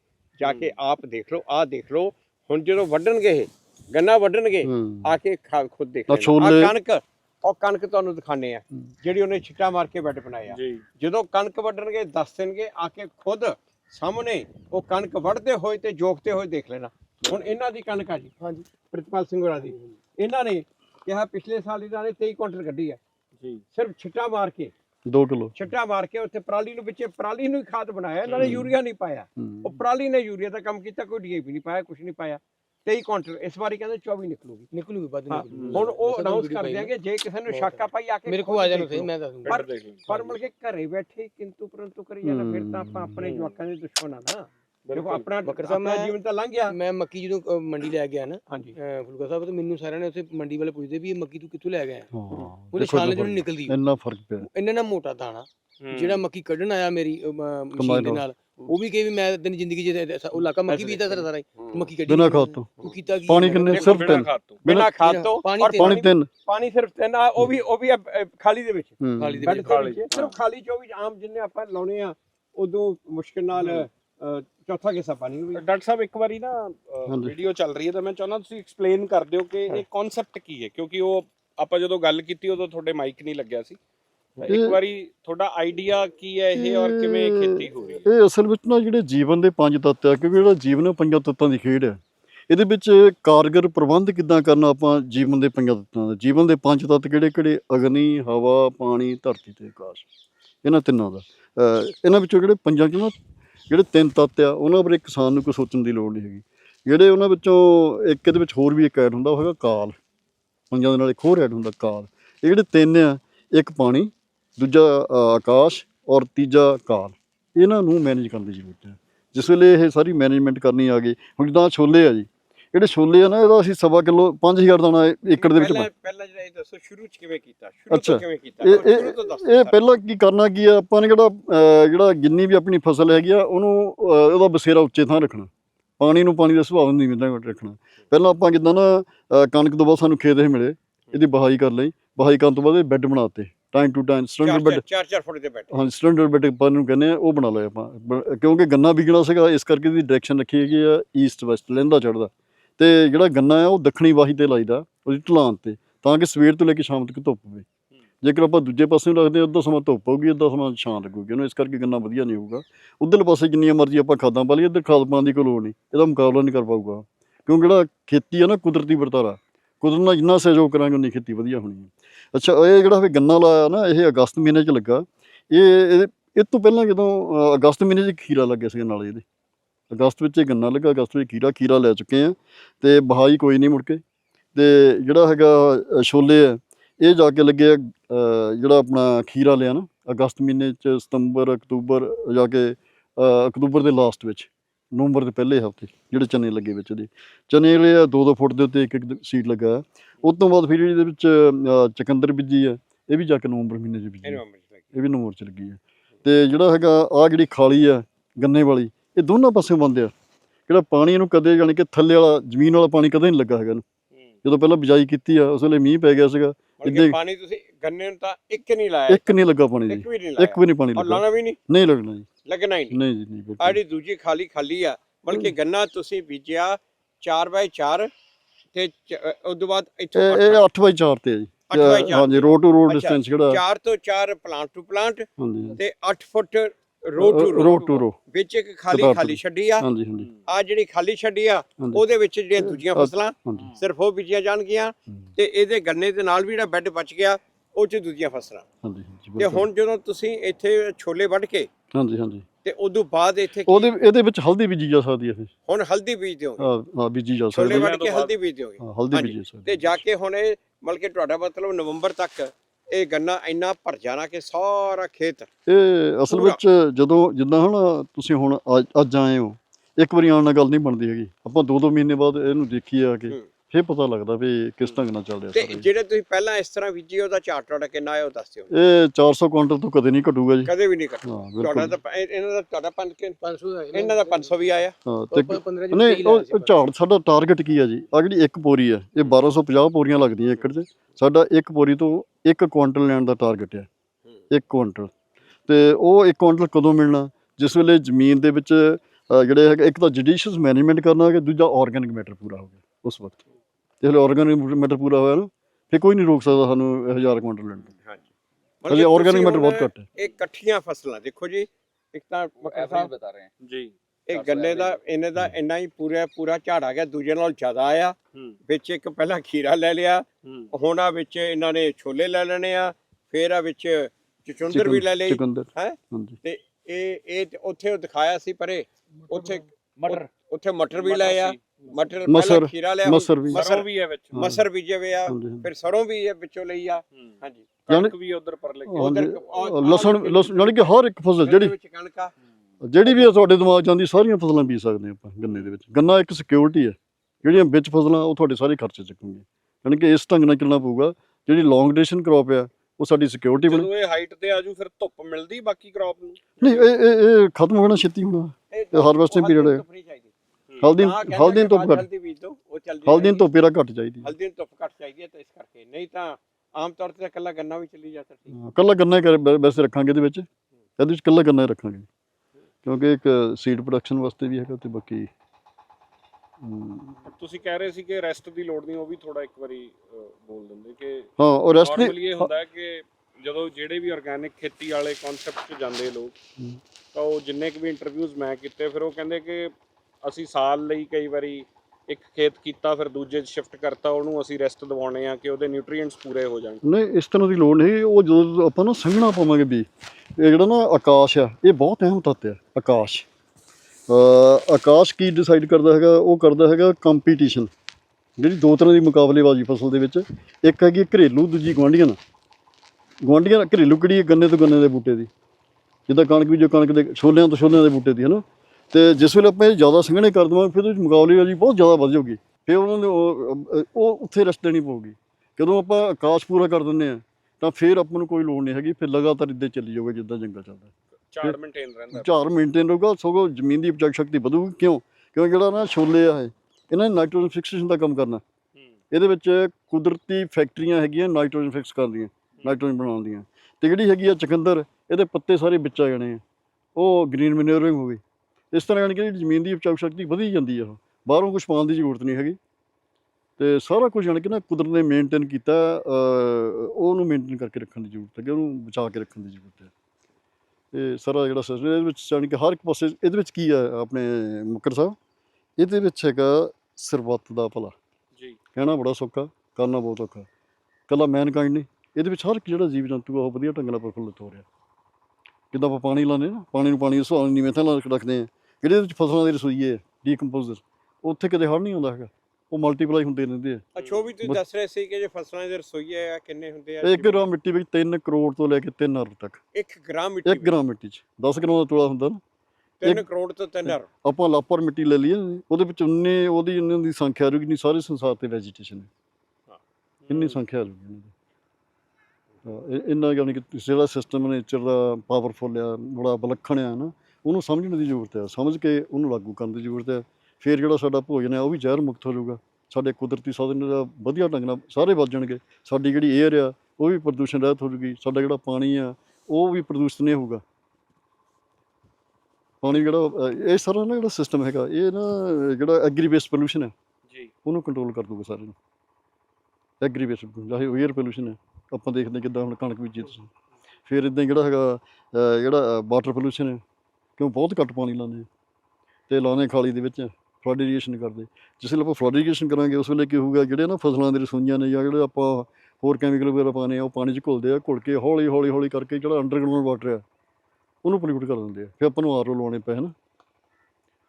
ਜਾ ਕੇ ਆਪ ਦੇਖ ਲਓ ਆਹ ਦੇਖ ਲਓ। ਹੁਣ ਜਦੋਂ ਵੱਢਣਗੇ ਇਹ, ਗੰਨਾ ਵੱਢਣਗੇ ਆ ਕੇ ਖੁਦ ਦੇਖ ਲੈਣਾ। ਛੋਲੇ- ਆ ਕਣਕ ਉਹ ਕਣਕ ਤੁਹਾਨੂੰ ਦਿਖਾਣੇ ਆ। ਜਿਹੜੀ ਉਹਨੇ ਛਿੱਟਾ ਮਾਰ ਕੇ ਬੈੱਡ ਬਣਾਇਆ ਜਦੋਂ ਕਣਕ ਵੱਢਣਗੇ ਦੱਸ ਦੇਣਗੇ ਆ ਕੇ ਖੁਦ ਸਾਹਮਣੇ ਉਹ ਕਣਕ ਵੱਢਦੇ ਹੋਏ ਤੇ ਜੋਖਦੇ ਹੋਏ ਦੇਖ ਲੈਣਾ। ਹੁਣ ਇਹਨਾਂ ਦੀ ਕਣਕ ਆ ਜੀ। ਹਾਂਜੀ। ਪ੍ਰਿਤਪਾਲ ਸਿੰਘ ਹੋਰਾਂ ਦੀ। ਇਹਨਾਂ ਨੇ ਕਿਹਾ ਪਿਛਲੇ ਸਾਲ ਇਹਨਾਂ ਨੇ 23 ਕੁਇੰਟਲ ਕੱਢੀ ਆ ਜੀ। ਸਿਰਫ ਛਿੱਟਾ ਮਾਰ ਕੇ। 2 ਕਿਲੋ। ਛਿੱਟਾ ਮਾਰ ਕੇ ਉੱਥੇ ਪਰਾਲੀ ਨੂੰ ਵਿੱਚੇ ਪਰਾਲੀ ਨੂੰ ਹੀ ਖਾਦ ਬਣਾਇਆ। ਇਹਨਾਂ ਨੇ ਯੂਰੀਆ ਨਹੀਂ ਪਾਇਆ। ਉਹ ਪਰਾਲੀ ਨੇ ਯੂਰੀਆ ਦਾ ਕੰਮ ਕੀਤਾ ਕੋਈ ਡੀਏਪੀ ਨਹੀਂ ਪਾਇਆ ਕੁਝ ਨਹੀਂ ਪਾਇਆ। 23 ਕੁਇੰਟਲ ਇਸ ਵਾਰੀ ਕਹਿੰਦੇ 24 ਨਿਕਲੂਗੀ ਨਿਕਲੂਗੀ ਵੱਧ ਨਿਕਲੂਗੀ ਹੁਣ ਉਹ ਅਨਾਉਂਸ ਕਰ। ਦਿਆਂਗੇ ਜੇ ਕਿਸੇ ਨੂੰ ਸ਼ੱਕ ਆ ਭਾਈ ਆ ਕੇ ਮੇਰੇ ਕੋਲ ਆ ਜਾਣ ਲਓ। ਮੈਂ ਦੱਸ ਦੂੰਗਾ ਪਰ- ਮਤਲਬ ਕਿ ਘਰੇ ਬੈਠੇ ਕਿੰਤੂ ਪਰੰਤੂ ਕਰੀ ਜਾਣਾ ਫਿਰ ਤਾਂ ਆਪਾਂ ਆਪਣੇ। ਜਵਾਕਾਂ ਦੇ ਦੁਸ਼ਮਣ ਆ ਨਾ ਦੇਖੋ। ਆਪਣਾ ਬਕਰ ਸਾਹਿਬ, ਮੈਂ- ਜੀਵਨ ਤਾਂ ਲੰਘ ਗਿਆ ਮੈਂ ਮੱਕੀ ਜਦੋਂ ਮੰਡੀ ਲੈ ਗਿਆ ਨਾ ਹਾਂਜੀ ਫੁਲਕਾ ਸਾਹਿਬ ਤੇ ਮੈਨੂੰ ਸਾਰਿਆਂ ਨੇ ਉੱਥੇ ਮੰਡੀ ਵਾਲੇ ਪੁੱਛਦੇ ਵੀ ਇਹ ਮੱਕੀ ਤੂੰ ਕਿੱਥੋਂ ਲੈ ਗਿਆ ਹਾਂ ਉਹਦੇ ਛਾਲੇ ਤੋਂ ਨਿਕਲਦੀ ਇੰਨਾ ਫ਼ਰਕ ਪਿਆ ਇੰਨਾ ਨਾ ਮੋਟਾ ਦਾਣਾ। ਜਿਹੜਾ ਮੱਕੀ ਕੱਢਣ ਆਇਆ ਮੇਰੀ ਮਸ਼ੀਨ ਦੇ ਨਾਲ। ਉਹ ਵੀ ਕਹੇ ਵੀ ਮੈਂ ਤੇਰੀ ਜ਼ਿੰਦਗੀ ਚ ਉਹ ਇਲਾਕਾ ਮੱਕੀ ਬੀਜਦਾ ਸਾਰਾ ਸਾਰਾ ਹੀ। ਮੱਕੀ ਕੱਢੀ ਬਿਨਾਂ ਖਾਦ ਤੋਂ। ਕੀਤਾ ਕੀ ਪਾਣੀ ਕਿੰਨੇ? ਸਿਰਫ ਬਿਨਾਂ ਤਿੰਨ। ਖਾਦ ਤੋਂ ਬਿਨਾਂ ਖਾਦ ਤੋਂ ਪਾਣੀ ਔਰ ਤੇ- ਪਾਣੀ ਤਿੰਨ ਪਾਣੀ ਸਿਰਫ ਤਿੰਨ ਆ ਉਹ ਵੀ ਉਹ ਵੀ ਅ, ਖਾਲੀ ਦੇ ਵਿੱਚ ਹੂੰ। ਖਾਲੀ ਦੇ ਬੈੱਡ ਵਿੱਚ ਦੇ ਸਿਰਫ ਖਾਲੀ ਚੋਂ ਵੀ ਆਮ ਜਿੰਨੇ ਆਪਾਂ ਲਾਉਣੇ ਆ ਉਦੋਂ ਮੁਸ਼ਕਿਲ ਨਾਲ ਅ, ਚੌਥਾ ਹਿੱਸਾ ਪਾਣੀ ਵੀ ਡਾਕਟਰ ਸਾਹਿਬ ਇੱਕ ਵਾਰੀ ਨਾ ਹਾਂਜੀ। ਵੀਡੀਓ ਚੱਲ ਰਹੀ ਹੈ ਤਾਂ ਮੈਂ ਚਾਹੁੰਦਾ ਤੁਸੀਂ ਐਕਸਪਲੇਨ ਕਰ ਦਿਓ ਕਿ ਇਹ ਕਨਸੈਪਟ ਕੀ ਹੈ ਕਿਉਂਕਿ ਉਹ ਆਪਾਂ ਜਦੋਂ ਗੱਲ ਕੀਤੀ ਉਦੋਂ ਤੁਹਾਡੇ ਮਾਈਕ ਨਹੀਂ ਲੱਗਿਆ ਸੀ ਇੱਕ ਵਾਰੀ ਤੁਹਾਡਾ ਆਈਡੀਆ ਕੀ ਹੈ ਇਹ ਔਰ ਕਿਵੇਂ ਖੇਤੀ ਹੋ ਰਹੀ ਹੈ? ਇਹ ਅਸਲ ਵਿੱਚ ਨਾ ਜਿਹੜੇ ਜੀਵਨ ਦੇ ਪੰਜ ਤੱਤ ਆ ਕਿਉਂਕਿ ਜਿਹੜਾ ਜੀਵਨ ਹੈ ਪੰਜਾਂ ਤੱਤਾਂ ਦੀ ਖੇਡ ਹੈ। ਇਹਦੇ ਵਿੱਚ ਕਾਰਗਰ ਪ੍ਰਬੰਧ ਕਿੱਦਾਂ ਕਰਨਾ ਆਪਾਂ ਜੀਵਨ ਦੇ ਪੰਜਾਂ ਤੱਤਾਂ ਦਾ? ਜੀਵਨ ਦੇ ਪੰਜ ਤੱਤ ਕਿਹੜੇ ਕਿਹੜੇ? ਅਗਨੀ ਹਵਾ ਪਾਣੀ ਧਰਤੀ ਤੇ ਆਕਾਸ਼। ਇਹਨਾਂ ਤਿੰਨਾਂ ਦਾ। ਇਹਨਾਂ ਵਿੱਚੋਂ ਜਿਹੜੇ ਪੰਜਾਂ ਚੋਂ ਜਿਹੜੇ ਤਿੰਨ ਤੱਤ ਆ ਉਹਨਾਂ ਬਾਰੇ ਕਿਸਾਨ ਨੂੰ ਕੋਈ ਸੋਚਣ ਦੀ ਲੋੜ ਨਹੀਂ ਹੈਗੀ। ਜਿਹੜੇ ਉਹਨਾਂ ਵਿੱਚੋਂ ਇੱਕ ਇਹਦੇ ਵਿੱਚ ਹੋਰ ਵੀ ਇੱਕ ਐਡ ਹੁੰਦਾ ਉਹ ਹੈਗਾ ਕਾਲ। ਪੰਜਾਂ ਦੇ ਨਾਲ ਇੱਕ ਹੋਰ ਐਡ ਹੁੰਦਾ ਕਾਲ। ਇਹ ਜਿਹੜੇ ਤਿੰਨ ਆ ਇੱਕ ਪਾਣੀ ਦੂਜਾ ਆਕਾਸ਼ ਔਰ ਤੀਜਾ ਕਾਲ। ਇਹਨਾਂ ਨੂੰ ਮੈਨੇਜ ਕਰਨ ਦੀ ਜ਼ਰੂਰਤ ਹੈ। ਜਿਸ ਵੇਲੇ ਇਹ ਸਾਰੀ ਮੈਨੇਜਮੈਂਟ ਕਰਨੀ ਆ ਗਈ ਹੁਣ ਜਿੱਦਾਂ ਛੋਲੇ ਆ ਜੀ ਜਿਹੜੇ ਛੋਲੇ ਆ ਨਾ ਇਹਦਾ ਅਸੀਂ ਸਵਾ ਕਿਲੋ 5000 ਦਾਣਾ ਏਕੜ ਦੇ ਵਿੱਚ ਪਹਿਲਾਂ ਜਿਹੜਾ ਇਹ ਦੱਸੋ ਸ਼ੁਰੂ ਚ ਕਿਵੇਂ ਕੀਤਾ? ਸ਼ੁਰੂ। ਤੋਂ ਕਿਵੇਂ ਕੀਤਾ? ਇਹ। ਪਹਿਲਾਂ ਕੀ ਕਰਨਾ ਕੀ ਆ ਆਪਾਂ ਨੇ ਜਿਹੜਾ ਜਿਹੜਾ ਜਿੰਨੀ ਵੀ ਆਪਣੀ ਫਸਲ ਹੈਗੀ ਆ ਉਹਨੂੰ ਉਹਦਾ ਬਸੇਰਾ ਉੱਚੇ ਥਾਂ ਰੱਖਣਾ। ਪਾਣੀ ਨੂੰ ਪਾਣੀ ਦਾ ਸੁਭਾਅ ਨਹੀਂ ਮਿਲਦਾ ਰੱਖਣਾ। ਪਹਿਲਾਂ ਆਪਾਂ ਜਿੱਦਾਂ ਨਾ ਕਣਕ ਤੋਂ ਬਾਅਦ ਸਾਨੂੰ ਖੇਤ ਇਹ ਮਿਲੇ ਇਹਦੀ ਬਹਾਈ ਕਰ ਲਈ। ਬਹਾਈ ਕਰਨ ਤੋਂ ਬਾਅਦ ਇਹ ਬੈੱਡ ਬਣਾਤੇ ਟਾਈਮ ਟੂ ਟਾਈਮ ਚਾਰ ਬੈੱਡ ਚਾਰ ਚਾਰ ਫੁੱਟ ਦੇ ਬੈਠ। ਹਾਂ ਸਟੈਂਡਰਡ ਬੈੱਡ ਆਪਾਂ ਨੂੰ ਕਹਿੰਦੇ ਆ ਉਹ ਬਣਾ ਲਿਆ ਆਪਾਂ। ਬ- ਕਿਉਂਕਿ ਗੰਨਾ ਵਿਕਣਾ ਸੀਗਾ ਇਸ ਕਰਕੇ ਇਹਦੀ ਡਾਇਰੈਕਸ਼ਨ ਰੱਖੀ ਹੈਗੀ ਆ ਈਸਟ ਵੈਸਟ ਲਹਿੰਦਾ ਚੜਦਾ ਤੇ ਜਿਹੜਾ ਗੰਨਾ ਆ ਉਹ ਦੱਖਣੀ ਵਾਹੀ ਤੇ ਲਾਈਦਾ ਉਹਦੀ ਢਲਾਨ ਤੇ ਤਾਂ ਕਿ ਸਵੇਰ ਤੋਂ ਲੈ ਕੇ ਸ਼ਾਮ ਤੱਕ ਧੁੱਪ ਪਵੇ ਜੇਕਰ ਆਪਾਂ ਦੂਜੇ ਪਾਸੇ ਨੂੰ ਰੱਖਦੇ ਹਾਂ ਅੱਧਾ ਸਮਾਂ ਧੁੱਪ ਹੋਊਗੀ ਅੱਧਾ ਸਮਾਂ ਛਾਂ ਲੱਗੂਗੀ। ਉਹਨੂੰ ਇਸ ਕਰਕੇ ਗੰਨਾ ਵਧੀਆ ਨਹੀਂ ਹੋਊਗਾ। ਉਧਰਲੇ ਪਾਸੇ ਜਿੰਨੀਆਂ ਮਰਜ਼ੀ ਆਪਾਂ ਖਾਦਾਂ ਪਾ ਲਈਏ ਇੱਧਰ ਖਾਦ ਪਾਉਣ ਦੀ ਕੋਈ ਲੋੜ ਨਹੀਂ। ਇਹਦਾ ਮੁਕਾਬਲਾ ਨਹੀਂ ਕਰ ਪਾਊਗਾ। ਕਿਉਂਕਿ ਜਿਹੜਾ ਖੇਤੀ ਆ ਨਾ ਕੁਦਰਤੀ ਵਰਤਾਰਾ ਕੁਦਰਤ ਨਾਲ ਜਿੰਨਾ ਸਹਿਯੋਗ ਕਰਾਂਗੇ ਉਨੀ ਖੇਤੀ ਵਧੀਆ ਹੋਣੀ ਹੈ। ਅੱਛਾ ਇਹ ਜਿਹੜਾ ਵੀ ਗੰਨਾ ਲਾਇਆ ਨਾ ਇਹ ਅਗਸਤ ਮਹੀਨੇ 'ਚ ਲੱਗਾ। ਇਹ ਇਹ ਇਹ ਤੋਂ ਪਹਿਲਾਂ ਜਦੋਂ ਅਗਸਤ ਮਹੀਨੇ 'ਚ ਖੀਰਾ ਲੱਗਿਆ ਸੀ ਨਾਲੇ ਇਹਦੇ। ਅਗਸਤ ਵਿੱਚ ਇਹ ਗੰਨਾ ਲੱਗਾ ਅਗਸਤ ਵਿੱਚ ਖੀਰਾ ਖੀਰਾ ਲੈ ਚੁੱਕੇ ਆ। ਤੇ ਬਹਾਈ ਕੋਈ ਨਹੀਂ ਮੁੜ ਕੇ। ਤੇ ਜਿਹੜਾ ਹੈਗਾ ਛੋਲੇ ਆ ਇਹ ਜਾ ਕੇ ਲੱਗੇ ਆ, ਜਿਹੜਾ ਆਪਣਾ ਖੀਰਾ ਲਿਆ ਨਾ ਅਗਸਤ ਮਹੀਨੇ ਚ ਸਤੰਬਰ ਅਕਤੂਬਰ ਜਾ ਕੇ ਅਕਤੂਬਰ ਦੇ ਲਾਸਟ ਵਿੱਚ। ਨਵੰਬਰ ਦੇ ਪਹਿਲੇ ਹਫ਼ਤੇ ਜਿਹੜੇ ਚਨੇ ਲੱਗੇ ਵਿੱਚ ਇਹਦੇ ਚਨੇ ਆ 2-2 ਫੁੱਟ ਦੇ ਉੱਤੇ ਇੱਕ ਇੱਕ ਸੀਡ ਲੱਗਾ ਹੈ। ਉਸ ਤੋਂ ਬਾਅਦ ਫਿਰ ਇਹਦੇ ਵਿੱਚ ਚਕੰਦਰ ਬੀਜੀ ਆ ਇਹ ਵੀ ਜਾ ਕੇ ਨਵੰਬਰ ਮਹੀਨੇ ਚ ਬੀਜੀ ਇਹ ਆ। ਵੀ ਨਵੰਬਰ ਚ ਲੱਗੀ ਹੈ ਤੇ ਜਿਹੜਾ ਹੈਗਾ ਆ ਜਿਹੜੀ ਖਾਲੀ ਆ ਗੰਨੇ ਵਾਲੀ ਇਹ ਦੋਨਾਂ ਪਾਸੇ ਬੰਦ ਆ। ਜਿਹੜਾ ਪਾਣੀ ਇਹਨੂੰ ਕਦੇ ਯਾਨੀ ਕਿ ਥੱਲੇ ਵਾਲਾ ਜ਼ਮੀਨ ਵਾਲਾ ਪਾਣੀ ਕਦੇ ਨਹੀਂ ਲੱਗਾ ਹੈਗਾ ਇਹਨੂੰ। ਜਦੋਂ ਪਹਿਲਾਂ ਬਿਜਾਈ ਕੀਤੀ ਆ ਉਸ ਵੇਲੇ ਮੀਂਹ ਪੈ ਗਿਆ ਸੀਗਾ ਇੱਦਾਂ ਹੀ- ਪਾਣੀ ਤੁਸੀਂ ਗੰਨੇ ਨੂੰ ਤਾਂ ਇੱਕ ਨਹੀਂ ਲਾਇਆ। ਇੱਕ ਨਹੀਂ ਲੱਗਾ ਪਾਣੀ ਜੀ। ਇੱਕ ਵੀ ਨਹੀਂ ਲਾਇਆ। ਇੱਕ ਵੀ ਨਹੀਂ ਪਾਣੀ ਲੱਗਾ। ਲਾਣਾ ਵੀ ਨਹੀਂ। ਨਹੀਂ ਲੱਗਣਾ ਜੀ। ਲੱਗਣਾ ਹੀ ਨਹੀਂ। ਨਹੀਂ ਜੀ ਨਹੀਂ ਜਿਹੜੀ ਦੂਜੀ ਖਾਲੀ ਖਾਲੀ ਆ ਬਲਕਿ ਗੰਨਾ ਤੁਸੀਂ ਬੀਜਿਆ 4x4 ਤੇ ਉਸ ਤੋਂ ਬਾਅਦ ਇੱਥੋਂ ਇਹ ਇਹ 8 ਬਾਈ 4 ਤੇ ਆ ਜੀ। ਹਾਂਜੀ ਰੋਡ ਟੂ ਰੋਡ ਡਿਸਟੈਂਸ ਜਿਹੜਾ 4 ਤੋਂ 4 ਪਲਾਂਟ ਟੂ ਪਲਾਂਟ ਤੇ 8 ਫੁੱਟ ਰੋ ਟੂ ਰੋ ਰੋਡ ਟੂ ਰੋ। ਵਿੱਚ ਇੱਕ ਖਾਲੀ ਖਾਲੀ। ਛੱਡੀ ਆ। ਹਾਂਜੀ ਹਾਂਜੀ। ਆ ਜਿਹੜੀ ਖਾਲੀ ਛੱਡੀ ਆ। ਉਹਦੇ ਵਿੱਚ ਜਿਹੜੀਆਂ ਦੂਜੀਆਂ ਫਸਲਾਂ ਸਿਰਫ ਉਹ ਬੀਜੀਆਂ ਜਾਣਗੀਆਂ ਤੇ ਇਹਦੇ ਗੰਨੇ ਦੇ ਨਾਲ ਵੀ ਜਿਹੜਾ ਬੈੱਡ ਬਚ ਗਿਆ ਉਹ ਚ ਦੂਜੀਆਂ ਫਸਲਾਂ। ਹਾਂਜੀ ਹਾਂਜੀ ਤੇ। ਹੁਣ ਜਦੋਂ ਤੁਸੀਂ ਇੱਥੇ ਛੋਲੇ ਵੱਢ ਕੇ ਹਾਂਜੀ ਹਾਂਜੀ। ਤੇ ਉਦੋਂ ਬਾਅਦ ਇੱਥੇ ਉਹਦੇ ਇਹਦੇ ਵਿੱਚ ਹਲਦੀ ਬੀਜੀ ਜਾ ਸਕਦੀ ਹੈ ਫਿਰ। ਹੁਣ ਹਲਦੀ ਬੀਜ ਦਿਓ ਹਾਂ ਹਾਂ ਬੀਜੀ ਜਾ ਸਕਦੀ ਹੈ। ਵੱਢ ਕੇ ਹਲਦੀ ਬੀਜ ਦਿਓਗੇ ਹਾਂ ਹਲਦੀ। ਬੀਜੀ ਸਕਦੀ ਤੇ ਜਾ ਕੇ ਹੁਣ ਇਹ ਮਤਲਬ ਕਿ ਤੁਹਾਡਾ ਮਤਲਬ ਨਵੰਬਰ ਤੱਕ ਇਹ ਗੰਨਾ ਇੰਨਾ ਭਰ ਜਾਣਾ ਕਿ ਸਾਰਾ ਖੇਤ ਇਹ ਅਸਲ। ਵਿੱਚ ਜਦੋਂ ਜਿੱਦਾਂ ਹੁਣ ਤੁਸੀਂ ਹੁਣ ਅੱਜ- ਆਏ ਹੋ ਇੱਕ ਵਾਰੀ ਆਉਣ ਨਾਲ ਗੱਲ ਨਹੀਂ ਬਣਦੀ ਹੈਗੀ ਆਪਾਂ ਦੋ ਦੋ ਮਹੀਨੇ ਬਾਅਦ ਇਹਨੂੰ ਦੇਖੀ ਆ ਕੇ। ਫਿਰ ਪਤਾ ਲੱਗਦਾ ਵੀ ਕਿਸ ਢੰਗ ਨਾਲ ਚੱਲ ਰਿਹਾ ਤੇ ਸਾਰਾ। ਜਿਹੜੇ ਤੁਸੀਂ ਪਹਿਲਾਂ ਇਸ ਤਰ੍ਹਾਂ ਬੀਜੀ ਉਹਦਾ ਝਾੜ ਤੁਹਾਡਾ ਕਿੰਨਾ ਹੈ ਉਹ ਦੱਸ ਦਿਓ। ਇਹ 400 ਕੁਇੰਟਲ ਤੋਂ ਕਦੇ ਨਹੀਂ ਘਟੂਗਾ ਜੀ। ਕਦੇ ਵੀ ਨਹੀਂ ਘਟਣਾ ਹਾਂ ਤੁਹਾਡਾ ਬਿਲਕੁਲ ਤਾਂ ਇਹ- ਇਹਨਾਂ ਦਾ ਤੁਹਾਡਾ ਪੰਜ ਕਿ 500 ਦਾ ਇਹਨਾਂ ਦਾ 500 ਵੀ ਆਇਆ। ਹਾਂ ਤੇ 15 ਨਹੀਂ ਉਹ ਉਹ ਝਾੜ ਸਾਡਾ ਟਾਰਗੇਟ ਕੀ ਆ ਜੀ? ਆ ਜਿਹੜੀ ਇੱਕ ਪੋਰੀ ਆ। ਇਹ 1250 ਪੋਰੀਆਂ ਲੱਗਦੀਆਂ ਏਕੜ 'ਚ ਸਾਡਾ ਇੱਕ ਪੋਰੀ ਤੋਂ ਇੱਕ ਕੁਇੰਟਲ ਲੈਣ ਦਾ ਟਾਰਗੇਟ ਆ। ਇੱਕ ਕੁਇੰਟਲ। ਤੇ ਉਹ ਇੱਕ ਕੁਇੰਟਲ ਕਦੋਂ ਮਿਲਣਾ? ਜਿਸ ਵੇਲੇ ਜ਼ਮੀਨ ਦੇ ਵਿੱਚ ਅ, ਜਿਹੜੇ ਹੈਗੇ ਇੱਕ ਤਾਂ ਜੁਡੀਸ਼ੀਅਸ ਮੈਨੇਜਮੈਂਟ ਕਰਨਾ ਹੈ ਦੂਜਾ ਆਰਗੈਨਿਕ ਮੈਟਰ ਪੂਰਾ ਹੋ ਗਿਆ ਉਸ ਵਕਤ। ਤੇ ਹਲੇ ਆਰਗੈਨਿਕ ਮੈਟਰ ਪੂਰਾ ਹੋਇਆ ਨਾ ਫਿਰ ਕੋਈ ਨਹੀਂ ਰੋਕ ਸਕਦਾ ਸਾਨੂੰ 1000 ਕੁਇੰਟਲ ਲੈਣ ਤੋਂ। ਹਾਂਜੀ। ਹਲੇ ਤੁਸੀਂ ਆਰਗੈਨਿਕ ਮੈਟਰ ਬਹੁਤ ਘੱਟ ਹੈ। ਇਹ ਇਕੱਠੀਆਂ ਫਸਲਾਂ ਦੇਖੋ ਜੀ ਇੱਕ ਤਾਂ ਮੱਕਾ ਬਤਾ ਰਹੇ ਹਾਂ। ਜੀ ਇਹ ਗੰਨੇ ਦਾ ਇਹਨੇ ਦਾ ਇੰਨਾ ਹੀ ਪੂਰਾ ਪੂਰਾ ਝਾੜ ਆ ਗਿਆ ਦੂਜੇ ਨਾਲ ਜ਼ਿਆਦਾ ਆਇਆ। ਵਿੱਚ ਇੱਕ ਪਹਿਲਾਂ ਖੀਰਾ ਲੈ ਲਿਆ ਹੁਣ ਆ ਵਿੱਚ ਇਹਨਾਂ ਨੇ ਛੋਲੇ ਲੈ ਲੈਣੇ ਆ ਫੇਰ ਆ ਵਿੱਚ ਚਚੁੰਦਰ ਵੀ ਲੈ ਲਈ ਹੈ? ਤੇ ਇਹ ਇਹ ਉੱਥੇ ਦਿਖਾਇਆ ਸੀ ਪਰੇ ਉੱਥੇ ਮਟਰ। ਉੱਥੇ ਮਟਰ ਵੀ ਲਾਇਆ ਮਟਰ ਮਸਰ- ਖੀਰਾ ਲਿਆ ਹੁਣ ਮਸਰ ਵੀ। ਸਰੋਂ ਵੀ ਹੈ ਵਿੱਚ। ਹਾਂ। ਮਸਰ ਬੀਜੇ ਵੇ ਆ। ਫਿਰ ਸਰੋਂ ਵੀ ਇਹ ਵਿੱਚੋਂ ਲਈ ਆ। ਹੂੰ। ਹਾਂਜੀ। ਕਣਕ ਵੀ ਉਧਰ ਪਰ ਲੱਗੀ ਉਧਰ ਲਸਣ ਲਸਣ ਯਾਨੀ ਕਿ ਹਰ ਇੱਕ ਫਸਲ ਇਹਦੇ ਜਿਹੜੀ ਵਿੱਚ ਕਣਕ ਆ। ਜਿਹੜੀ ਵੀ ਤੁਹਾਡੇ ਦਿਮਾਗ 'ਚ ਆਉਂਦੀ ਸਾਰੀਆਂ ਫਸਲਾਂ ਬੀਜ ਸਕਦੇ ਆਪਾਂ ਗੰਨੇ ਦੇ ਵਿੱਚ। ਗੰਨਾ ਇੱਕ ਸਿਕਿਉਰਿਟੀ ਹੈ। ਜਿਹੜੀਆਂ ਵਿੱਚ ਫਸਲਾਂ ਉਹ ਤੁਹਾਡੇ ਸਾਰੇ ਖਰਚੇ ਚੱਕਣਗੇ। ਯਾਨੀ ਕਿ ਇਸ ਢੰਗ ਨਾਲ ਚੱਲਣਾ ਪਊਗਾ। ਜਿਹੜੀ ਲੌਂਗ ਡਿਊਰੇਸ਼ਨ ਕ੍ਰੌਪ ਆ ਉਹ ਸਾਡੀ ਸਿਕਿਉਰਿਟੀ ਬਣੇ ਜਦੋਂ ਇਹ ਹਾਈਟ ਤੇ ਆਜੂ ਫਿਰ ਧੁੱਪ ਮਿਲਦੀ ਬਾਕੀ ਕ੍ਰੌਪ ਨੂੰ? ਨਹੀਂ ਇਹ ਇਹ ਖਤਮ ਹੋਣਾ ਛੇਤੀ ਹੋਣਾ। ਇਹ ਹਲਦੀ period ਹੈ। ਧੁੱਪ। ਹਲਦੀ ਹਾਂ, ਹਲਦੀ ਬਾਅਦ ਘੱਟ ਹਲਦੀ ਬੀਜ ਦਿਓ ਉਹ ਚੱਲਦੀ ਹਲਦੀ। ਤੋਂ ਪੇਰਾ ਘੱਟ ਚਾਹੀਦੀ ਹੈ। ਹਲਦੀ ਨੂੰ ਧੁੱਪ ਘੱਟ ਚਾਹੀਦੀ ਹੈ ਤਾਂ ਇਸ ਕਰਕੇ ਨਹੀਂ ਤਾਂ ਆਮ ਤੌਰ ਤੇ ਇਕੱਲਾ ਗੰਨਾ ਵੀ ਚੱਲੀ ਜਾ ਸਕਦੀ ਹਾਂ, ਕੱਲਾ ਗੰਨਾ ਹੀ ਕਰ- ਵੈ- ਵੈਸੇ ਰੱਖਾਂਗੇ ਇਹਦੇ ਵਿੱਚ ਇਹਦੇ ਵਿੱਚ ਕੱਲਾ ਗੰਨਾ ਹੀ ਰੱਖਾਂਗੇ ਕਿਉਂਕਿ ਇੱਕ ਸੀਡ ਪ੍ਰੋਡਕਸ਼ਨ ਵਾਸਤੇ ਵੀ ਹੈਗਾ ਤੇ ਬਾਕੀ ਹਮ, ਪਰ ਤੁਸੀਂ ਕਹਿ ਰਹੇ ਸੀ ਕਿ ਰੈਸਟ ਦੀ ਲੋੜ ਨਹੀਂ ਉਹ ਵੀ ਥੋੜਾ ਇੱਕ ਵਾਰੀ ਅਹ, ਬੋਲ ਦਿੰਦੇ ਕਿ ਹਾਂ ਉਹ ਰੈਸਟ ਨਾਰਮਲੀ ਇਹ ਹੁੰਦਾ ਹੈ ਕਿ ਜਦੋਂ ਜਿਹੜੇ ਵੀ ਆਰਗੈਨਿਕ ਖੇਤੀ ਵਾਲੇ ਕਨਸੈਪਟ 'ਚ ਜਾਂਦੇ ਲੋਕ ਹੂੰ। ਤਾਂ ਉਹ ਜਿੰਨੇ ਕੁ ਵੀ ਇੰਟਰਵਿਊਜ਼ ਮੈਂ ਕੀਤੇ ਫਿਰ ਉਹ ਕਹਿੰਦੇ ਕਿ ਅਸੀਂ ਸਾਲ ਲਈ ਕਈ ਵਾਰੀ ਇੱਕ ਖੇਤ ਕੀਤਾ, ਫਿਰ ਦੂਜੇ 'ਚ ਸ਼ਿਫਟ ਕਰਤਾ, ਉਹਨੂੰ ਅਸੀਂ ਰੈਸਟ ਦਿਵਾਉਣੇ ਆ ਕਿ ਉਹਦੇ ਨਿਊਟ੍ਰੀਐਂਟਸ ਪੂਰੇ ਹੋ ਜਾਣ। ਨਹੀਂ, ਇਸ ਤਰ੍ਹਾਂ ਦੀ ਲੋੜ ਨਹੀਂ, ਉਹ ਜਦੋਂ ਆਪਾਂ ਨਾ ਸੰਘਣਾ ਪਾਵਾਂਗੇ ਵੀ ਇਹ ਜਿਹੜਾ ਨਾ ਆਕਾਸ਼ ਆ, ਇਹ ਬਹੁਤ ਅਹਿਮ ਤੱਤ ਆ, ਆਕਾਸ਼। ਆਕਾਸ਼ ਕੀ ਡਿਸਾਈਡ ਕਰਦਾ ਹੈਗਾ? ਉਹ ਕਰਦਾ ਹੈਗਾ ਕੰਪੀਟੀਸ਼ਨ ਜਿਹੜੀ ਦੋ ਤਰ੍ਹਾਂ ਦੀ ਮੁਕਾਬਲੇਬਾਜ਼ੀ ਫਸਲ ਦੇ ਵਿੱਚ, ਇੱਕ ਹੈਗੀ ਘਰੇਲੂ, ਦੂਜੀ ਗੁਆਂਢੀਆਂ ਨਾਲ। ਗੁਆਂਢੀਆਂ ਘਰੇਲੂ ਕਿਹੜੀ ਹੈ? ਗੰਨੇ ਤੋਂ ਗੰਨੇ ਦੇ ਬੂਟੇ ਦੀ। ਜਿੱਦਾਂ ਕਣਕ ਵੀ ਜੋ ਕਣਕ ਦੇ ਛੋਲਿਆਂ ਤੋਂ ਛੋਲਿਆਂ ਦੇ ਬੂਟੇ ਦੀ ਹੈ ਨਾ ਤੇ ਜਿਸ ਵੇਲੇ ਆਪਾਂ ਇਹ ਜ਼ਿਆਦਾ ਸੰਘਣੇ ਕਰ ਦੇਵਾਂਗੇ ਫਿਰ ਉਹਦੇ ਮੁਕਾਬਲੇਬਾਜ਼ੀ ਬਹੁਤ ਜ਼ਿਆਦਾ ਵੱਧ ਜਾਊਗੀ। ਫਿਰ ਉਹਨਾਂ ਨੂੰ ਉਹ- ਉੱਥੇ ਰਸਤ ਦੇਣੀ ਪਊਗੀ। ਜਦੋਂ ਆਪਾਂ ਆਕਾਸ਼ ਪੂਰਾ ਕਰ ਦਿੰਦੇ ਆ ਤਾਂ ਫਿਰ ਆਪਾਂ ਨੂੰ ਕੋਈ ਲੋੜ ਨਹੀਂ ਹੈਗੀ ਫਿਰ ਲਗਾਤਾਰ ਇੱਦਾਂ ਚੱਲੀ ਜਾਊਗਾ ਜਿੱਦਾਂ ਜੰਗਲ ਚੱਲਦਾ। ਝਾੜ ਮੇਨਟੇਨ ਰਹਿੰਦਾ। ਝਾੜ ਮੇਨਟੇਨ ਰਹੂਗਾ ਸਗੋਂ ਜ਼ਮੀਨ ਦੀ ਉਪਜਾਊ ਸ਼ਕਤੀ ਵਧੂਗੀ। ਕਿਉਂ? ਕਿਉਂ ਜਿਹੜਾ ਨਾ ਛੋਲੇ ਆ ਇਹ ਇਹਨਾਂ ਨੇ ਨਾਈਟ੍ਰੋਜਨ ਫਿਕਸੇਸ਼ਨ ਦਾ ਕੰਮ ਕਰਨਾ। ਇਹਦੇ ਵਿੱਚ ਕੁਦਰਤੀ ਫੈਕਟਰੀਆਂ ਹੈਗੀਆਂ ਨਾਈਟ੍ਰੋਜਨ ਫਿਕਸ ਕਰਦੀਆਂ ਨਾਈਟ੍ਰੋਜਨ ਬਣਾਉਣ ਦੀਆਂ। ਤੇ ਜਿਹੜੀ ਹੈਗੀ ਆ ਚਕੰਦਰ ਇਹਦੇ ਪੱਤੇ ਸਾਰੇ ਵਿੱਚ ਆ ਜਾਣੇ ਆ। ਉਹ ਗ੍ਰੀਨ ਮੈਨੂਅਰਿੰਗ ਹੋ ਗਈ। ਇਸ ਤਰ੍ਹਾਂ ਯਾਨੀ ਕਿ ਜ਼ਮੀਨ ਦੀ ਉਪਜਾਊ ਸ਼ਕਤੀ ਵਧੀ ਜਾਂਦੀ ਆ ਉਹ ਬਾਹਰੋਂ ਕੁਝ ਪਾਉਣ ਦੀ ਜ਼ਰੂਰਤ ਨਹੀਂ ਹੈਗੀ। ਤੇ ਸਾਰਾ ਕੁਝ ਯਾਨੀ ਕਿ ਨਾ ਕੁਦਰਤ ਨੇ ਮੇਨਟੇਨ ਕੀਤਾ ਉਹਨੂੰ ਮੇਨਟੇਨ ਕਰਕੇ ਰੱਖਣ ਦੀ ਜ਼ਰੂਰਤ ਹੈ ਉਹਨੂੰ ਬਚਾ ਕੇ ਰੱਖਣ ਦੀ ਜ਼ਰੂਰਤ ਹੈ। ਇਹ ਸਾਰਾ ਜਿਹੜਾ ਸਿਸਟਮ ਇਹਦੇ ਵਿੱਚ ਯਾਨੀ ਕਿ ਹਰ ਇੱਕ ਪਾਸੇ ਇਹਦੇ ਵਿੱਚ ਕੀ ਹੈ ਆਪਣੇ ਮੁਕਰ ਸਾਹਿਬ? ਇਹਦੇ ਵਿੱਚ ਹੈਗਾ ਸਰਬੱਤ ਦਾ ਭਲਾ। ਜੀ। ਕਹਿਣਾ ਬੜਾ ਸੌਖਾ ਕਰਨਾ ਬਹੁਤ ਔਖਾ। ਕੱਲਾ ਮੈਨਕਾਈਂਡ ਨਹੀਂ ਇਹਦੇ ਵਿੱਚ ਹਰ ਇੱਕ ਜਿਹੜਾ ਜੀਵ ਜੰਤੂ ਆ ਉਹ ਵਧੀਆ ਢੰਗ ਨਾਲ ਪ੍ਰਫੁੱਲਿਤ ਹੋ ਰਿਹਾ। ਜਿੱਦਾਂ ਆਪਾਂ ਪਾਣੀ ਲਾਉਂਦੇ ਨਾ ਪਾਣੀ ਨੂੰ ਪਾਣੀ ਸੁਹਾਣ ਨੀਵੇਂ ਥਾਂ ਰੱਖਦੇ ਆ ਜਿਹੜੇ ਇਹਦੇ ਵਿੱਚ ਫਸਲਾਂ ਦੀ ਰਸੋਈ ਹੈ ਡੀਕੰਪੋਜ਼ਰ ਉੱਥੇ ਕਿਤੇ ਹੜ ਨਹੀਂ ਆਉਂਦਾ ਹੈਗਾ। ਉਹ ਮਲਟੀਪਲਾਈ ਹੁੰਦੇ ਰਹਿੰਦੇ ਆ। ਅੱਛਾ ਉਹ ਵੀ ਤੁਸੀਂ ਦੱਸ ਰਹੇ ਸੀ ਕਿ ਜੇ ਫਸਲਾਂ ਦੇ ਰਸੋਈਏ ਆ ਕਿੰਨੇ ਹੁੰਦੇ ਆ? ਇੱਕ ਗ੍ਰਾਮ ਮਿੱਟੀ ਵਿੱਚ 3 ਕਰੋੜ ਤੋਂ ਲੈ ਕੇ 3 ਅਰਬ ਤੱਕ। 1 ਗ੍ਰਾਮ ਮਿੱਟੀ 1 ਗ੍ਰਾਮ ਮਿੱਟੀ 'ਚ। 10 ਗ੍ਰਾਮ ਦਾ ਤੋਲਾ ਹੁੰਦਾ ਨਾ। 3 ਕਰੋੜ ਤੋਂ 3 ਅਰਬ ਆਪਾਂ ਲਾਪਰ ਮਿੱਟੀ ਲੈ ਲਈਏ ਉਹਦੇ ਵਿੱਚ ਉਨੇ ਉਹਦੀ ਉਹਨਾਂ ਦੀ ਸੰਖਿਆ ਰਹੂਗੀ ਨਹੀਂ ਸਾਰੇ ਸੰਸਾਰ ਤੇ ਵੈਜੀਟੇਸ਼ਨ ਹੈ। ਇੰਨੀ ਸੰਖਿਆ ਰਹੂਗੀ ਇਹਨਾਂ ਦੀ। ਇੰਨਾ ਯਾਨੀ ਕਿ ਜਿਹੜਾ ਸਿਸਟਮ ਨੇਚਰ ਦਾ ਪਾਵਰਫੁਲ ਆ ਬੜਾ ਵਿਲੱਖਣ ਆ ਨਾ। ਉਹਨੂੰ ਸਮਝਣ ਦੀ ਜ਼ਰੂਰਤ ਹੈ ਸਮਝ ਕੇ ਉਹਨੂੰ ਲਾਗੂ ਕਰਨ ਦੀ ਜ਼ਰੂਰਤ ਹੈ। ਫਿਰ ਜਿਹੜਾ ਸਾਡਾ ਭੋਜਨ ਹੈ ਉਹ ਵੀ ਜ਼ਹਿਰ ਮੁਕਤ ਹੋ ਜਾਊਗਾ ਸਾਡੇ ਕੁਦਰਤੀ ਸਾਧਨ ਦਾ ਵਧੀਆ ਢੰਗ ਨਾਲ ਸਾਰੇ ਵੱਜ ਜਾਣਗੇ। ਸਾਡੀ ਜਿਹੜੀ ਏਅਰ ਆ ਉਹ ਵੀ ਪ੍ਰਦੂਸ਼ਣ ਰਹਿਤ ਹੋ ਜਾਊਗੀ ਸਾਡਾ ਜਿਹੜਾ ਪਾਣੀ ਆ ਉਹ ਵੀ ਪ੍ਰਦੂਸ਼ਿਤ ਨਹੀਂ ਹੋਊਗਾ। ਪਾਣੀ ਜਿਹੜਾ ਇਹ ਸਾਰਾ ਨਾ ਜਿਹੜਾ ਸਿਸਟਮ ਹੈਗਾ ਇਹ ਨਾ ਜਿਹੜਾ ਐਗਰੀ ਬੇਸਡ ਪੋਲੂਸ਼ਨ ਹੈ ਜੀ। ਉਹਨੂੰ ਕੰਟਰੋਲ ਕਰ ਦੂਗਾ ਸਾਰੇ ਨੂੰ। ਐਗਰੀ ਬੇਸਡ ਚਾਹੇ ਏਅਰ ਪੋਲੂਸ਼ਨ ਹੈ ਆਪਾਂ ਦੇਖਦੇ ਕਿੱਦਾਂ ਹੁਣ ਕਣਕ ਬੀਜੀ ਤੁਸੀਂ। ਫਿਰ ਇਦਾਂ ਜਿਹੜਾ ਹੈਗਾ ਜਿਹੜਾ ਵਾਟਰ ਪੋਲੂਸ਼ਨ ਹੈ ਕਿਉਂ ਬਹੁਤ ਘੱਟ ਪਾਣੀ ਲਾਉਂਦੇ ਆ ਤੇ ਲਾਉਣੇ ਖਾਲੀ ਦੇ ਵਿੱਚ ਫਲੱਡ ਇਰੀਗੇਸ਼ਨ ਕਰਦੇ। ਜਿਸ ਵੇਲੇ ਆਪਾਂ ਫਲੱਡ ਇਰੀਗੇਸ਼ਨ ਕਰਾਂਗੇ, ਉਸ ਵੇਲੇ ਕੀ ਹੋਊਗਾ, ਜਿਹੜੇ ਨਾ ਫਸਲਾਂ ਦੇ ਰਸੂਈਆਂ ਨੇ ਜਾਂ ਜਿਹੜੇ ਆਪਾਂ ਹੋਰ ਕੈਮੀਕਲ ਵਗੈਰਾ ਪਾਉਂਦੇ ਆ, ਉਹ ਪਾਣੀ 'ਚ ਘੁਲਦੇ ਆ, ਘੁਲ ਕੇ ਹੌਲੀ ਹੌਲੀ ਹੌਲੀ ਕਰਕੇ ਜਿਹੜਾ ਅੰਡਰਗਰਾਉਂਡ ਵਾਟਰ ਆ, ਉਹਨੂੰ ਪੋਲਿਊਟ ਕਰ ਦਿੰਦੇ ਆ। ਫਿਰ ਆਪਾਂ ਨੂੰ ਆਰਓ ਲਵਾਉਣੇ ਪਏ, ਹਨ?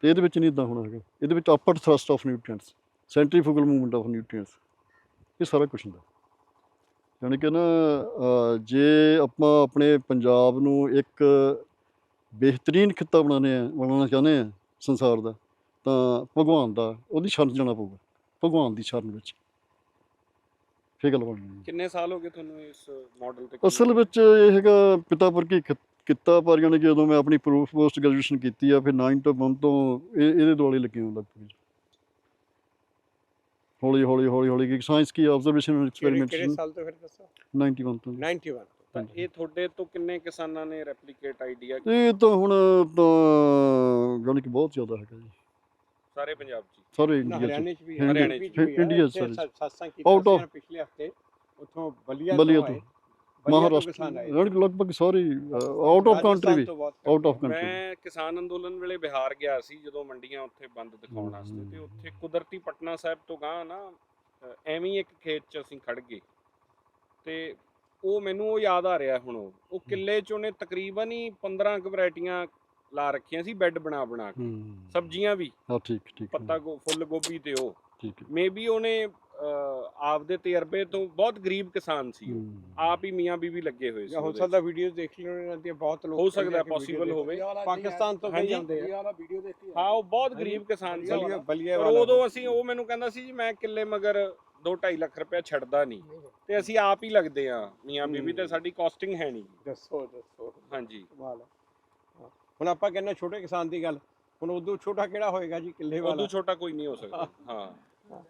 ਤੇ ਇਹਦੇ ਵਿੱਚ ਨਹੀਂ ਇਦਾਂ ਹੋਣਾ ਹੈਗਾ। ਇਹਦੇ ਵਿੱਚ upward thrust of nutrients centrifugal movement of nutrients ਇਹ ਸਾਰਾ ਕੁਝ ਹੁੰਦਾ। ਯਾਨੀ ਕਿ ਨਾ ਜੇ ਆਪਾਂ ਆਪਣੇ ਪੰਜਾਬ ਨੂੰ ਇੱਕ ਬਿਹਤਰੀਨ ਖਿੱਤਾ ਬਣਾਉਣੇ ਆ ਬਣਾਉਣਾ ਚਾਹੁੰਦੇ ਆ ਸੰਸਾਰ ਦਾ ਤਾਂ ਭਗਵਾਨ ਦਾ ਉਹਦੀ ਸ਼ਰਨ ਜਾਣਾ ਪਊਗਾ ਭਗਵਾਨ ਦੀ ਸ਼ਰਨ ਵਿੱਚ। ਫੇਰ ਗੱਲ ਬਣਨੀ। ਕਿੰਨੇ ਸਾਲ ਹੋ ਗਏ ਤੁਹਾਨੂੰ ਇਸ ਮਾਡਲ ਤੇ ਅਸਲ ਵਿੱਚ ਇਹ ਹੈਗਾ ਪਿਤਾ ਵਰਗੀ ਖਿ- ਕਿੱਤਾ ਪਰ ਜਾਣੀ ਕਿ ਜਦੋਂ ਮੈਂ ਆਪਣੀ ਪ੍ਰੂਫ ਪੋਸਟ ਗ੍ਰੈਜੂਏਸ਼ਨ ਕੀਤੀ ਆ ਫਿਰ 9 ਤੋਂ 1 ਤੋਂ ਇਹ ਇਹਦੇ ਦੁਆਲੇ ਲੱਗੇ ਹੋਣ ਲੱਗ ਪਏ ਹੌਲੀ ਹੌਲੀ ਹੌਲੀ ਹੌਲੀ ਕਿ ਸਾਇੰਸ ਕੀ ਆਬਜ਼ਰਵੇਸ਼ਨ ਐਂਡ ਕਿਹੜੇ ਸਾਲ ਤੋਂ ਫਿਰ ਦੱਸੋ? 91 ਤੋਂ। 91 ਤਾਂ ਹਾਂਜੀ। ਇਹ ਤੁਹਾਡੇ ਤੋਂ ਕਿੰਨੇ ਕਿਸਾਨਾਂ ਨੇ ਰੈਪਲੀਕੇਟ ਆਈਡੀਆ ਇਹ ਤਾਂ ਹੁਣ ਤਾਂ ਜਾਣੀ ਕਿ ਬਹੁਤ ਜ਼ਿਆਦਾ ਹੈਗਾ ਜੀ। ਸਾਰੇ ਪੰਜਾਬ 'ਚ ਹੀ? ਸਾਰੇ ਨਾ ਇੰਡੀਆ ਚ। ਹਰਿਆਣੇ ਚ ਵੀ ਹਰਿਆਣੇ ਹਰਿਆਣੇ ਚ ਵੀ ਇੰਡੀਆ ਹੈ। ਚ ਸਾਰੇ। ਸਾਸਾਂ ਕੀਤਾ Out of- ਸੀ ਪਿਛਲੇ ਹਫ਼ਤੇ? ਉੱਥੋਂ ਬਲੀਆ ਬਲੀਆ ਤੋਂ। ਤੋਂ ਆਏ। ਬਲੀਆ ਤੋਂ ਮਹਾਰਾਸ਼ਟਰ ਕਿਸਾਨ ਆਏ। ਜਾਣੀ ਕਿ ਲਗਭਗ ਸਾਰੇ ਆਊਟ ਆਫ ਕੰਟਰੀ ਰਾਜਸਥਾਨ ਵੀ। ਤੋਂ ਬਹੁਤ ਆਊਟ ਆਫ ਕੰਟਰੀ ਮੈਂ ਕਿਸਾਨ ਅੰਦੋਲਨ ਵੇਲੇ ਬਿਹਾਰ ਗਿਆ ਸੀ ਜਦੋਂ ਮੰਡੀਆਂ ਉੱਥੇ ਬੰਦ ਦਿਖਾਉਣ ਵਾਸਤੇ। ਤੇ ਉੱਥੇ ਕੁਦਰਤੀ ਪਟਨਾ ਸਾਹਿਬ ਤੋਂ ਗਾਂ ਨਾ ਐਵੇਂ ਇੱਕ ਖੇਤ 'ਚ ਅਸੀਂ ਖੜ ਗਏ। ਤੇ ਉਹ ਮੈਨੂੰ ਉਹ ਯਾਦ ਆ ਰਿਹਾ ਹੁਣ ਉਹ। ਉਹ ਕਿੱਲੇ 'ਚ ਉਹਨੇ ਤਕਰੀਬਨ ਹੀ 15 ਕੁ ਵੈਰਾਈਟੀਆਂ ਲਾ ਰੱਖੀਆਂ ਸੀ ਬੈੱਡ ਬਣਾ ਬਣਾ ਕੇ। ਹੂੰ। ਸਬਜ਼ੀਆਂ ਵੀ। ਹਾਂ ਠੀਕ ਠੀਕ। ਪੱਤਾ ਗੋ ਫੁੱਲ ਗੋਭੀ ਤੇ ਉਹ। ਠੀਕ। ਹੈ ਮੇਬੀ ਉਹਨੇ ਅ, ਆਪਦੇ ਤਜਰਬੇ ਤੋਂ ਬਹੁਤ ਗਰੀਬ ਕਿਸਾਨ ਸੀ ਉਹ। ਹੂੰ। ਆਪ ਹੀ ਮੀਆਂ ਬੀਵੀ ਲੱਗੇ ਹੋਏ ਸੀ ਜਾਂ ਹੋ ਉਹਦੇ 'ਚ। ਸਕਦਾ ਵੀਡੀਓ ਦੇਖ ਲਿਓ ਇਹਨਾਂ ਦੀਆਂ ਬਹੁਤ ਲੋਕ ਹੋ ਸਕਦਾ ਜਾ ਕੇ possible video ਹੋਵੇ। ਪਾਕਿਸਤਾਨ ਤੋਂ ਕਈ ਹਾਂਜੀ। ਜਾਂਦੇ ਆ। ਵਾਲਾ ਵੀਡੀਓ ਦੇਖ ਕੇ ਹਾਂ ਉਹ ਬਹੁਤ ਗਰੀਬ ਕਿਸਾਨ ਸੀ ਬਲੀਆ ਬਲੀਆ ਪਰ ਵਾਲਾ ਉਦੋਂ ਅਸੀਂ ਉਹ ਮੈਨੂੰ ਕਹਿੰਦਾ ਸੀ ਜੀ ਮੈਂ ਕਿੱਲੇ ਮਗਰ 2.5 ਲੱਖ ਰੁਪਇਆ ਛੱਡਦਾ ਨਹੀਂ। ਤੇ ਅਸੀਂ ਆਪ ਹੀ ਲੱਗਦੇ ਆ ਮੀਆਂ ਬੀਬੀ ਤੇ ਸਾਡੀ ਕਾਸਟਿੰਗ ਹੈ ਨਹੀਂ। ਦੱਸੋ ਦੱਸੋ। ਹਾਂਜੀ। ਕਮਾਲ ਹੈ। ਹੁਣ ਆਪਾਂ ਕਹਿੰਦੇ ਛੋਟੇ ਕਿਸਾਨ ਦੀ ਗੱਲ। ਹੁਣ ਉਦੋਂ ਛੋਟਾ ਕਿਹੜਾ ਹੋਏਗਾ ਜੀ ਕਿੱਲੇ ਵਾਲਾ? ਉਦੋਂ ਛੋਟਾ ਕੋਈ ਨਹੀਂ ਹੋ ਸਕਦਾ। ਹਾਂ।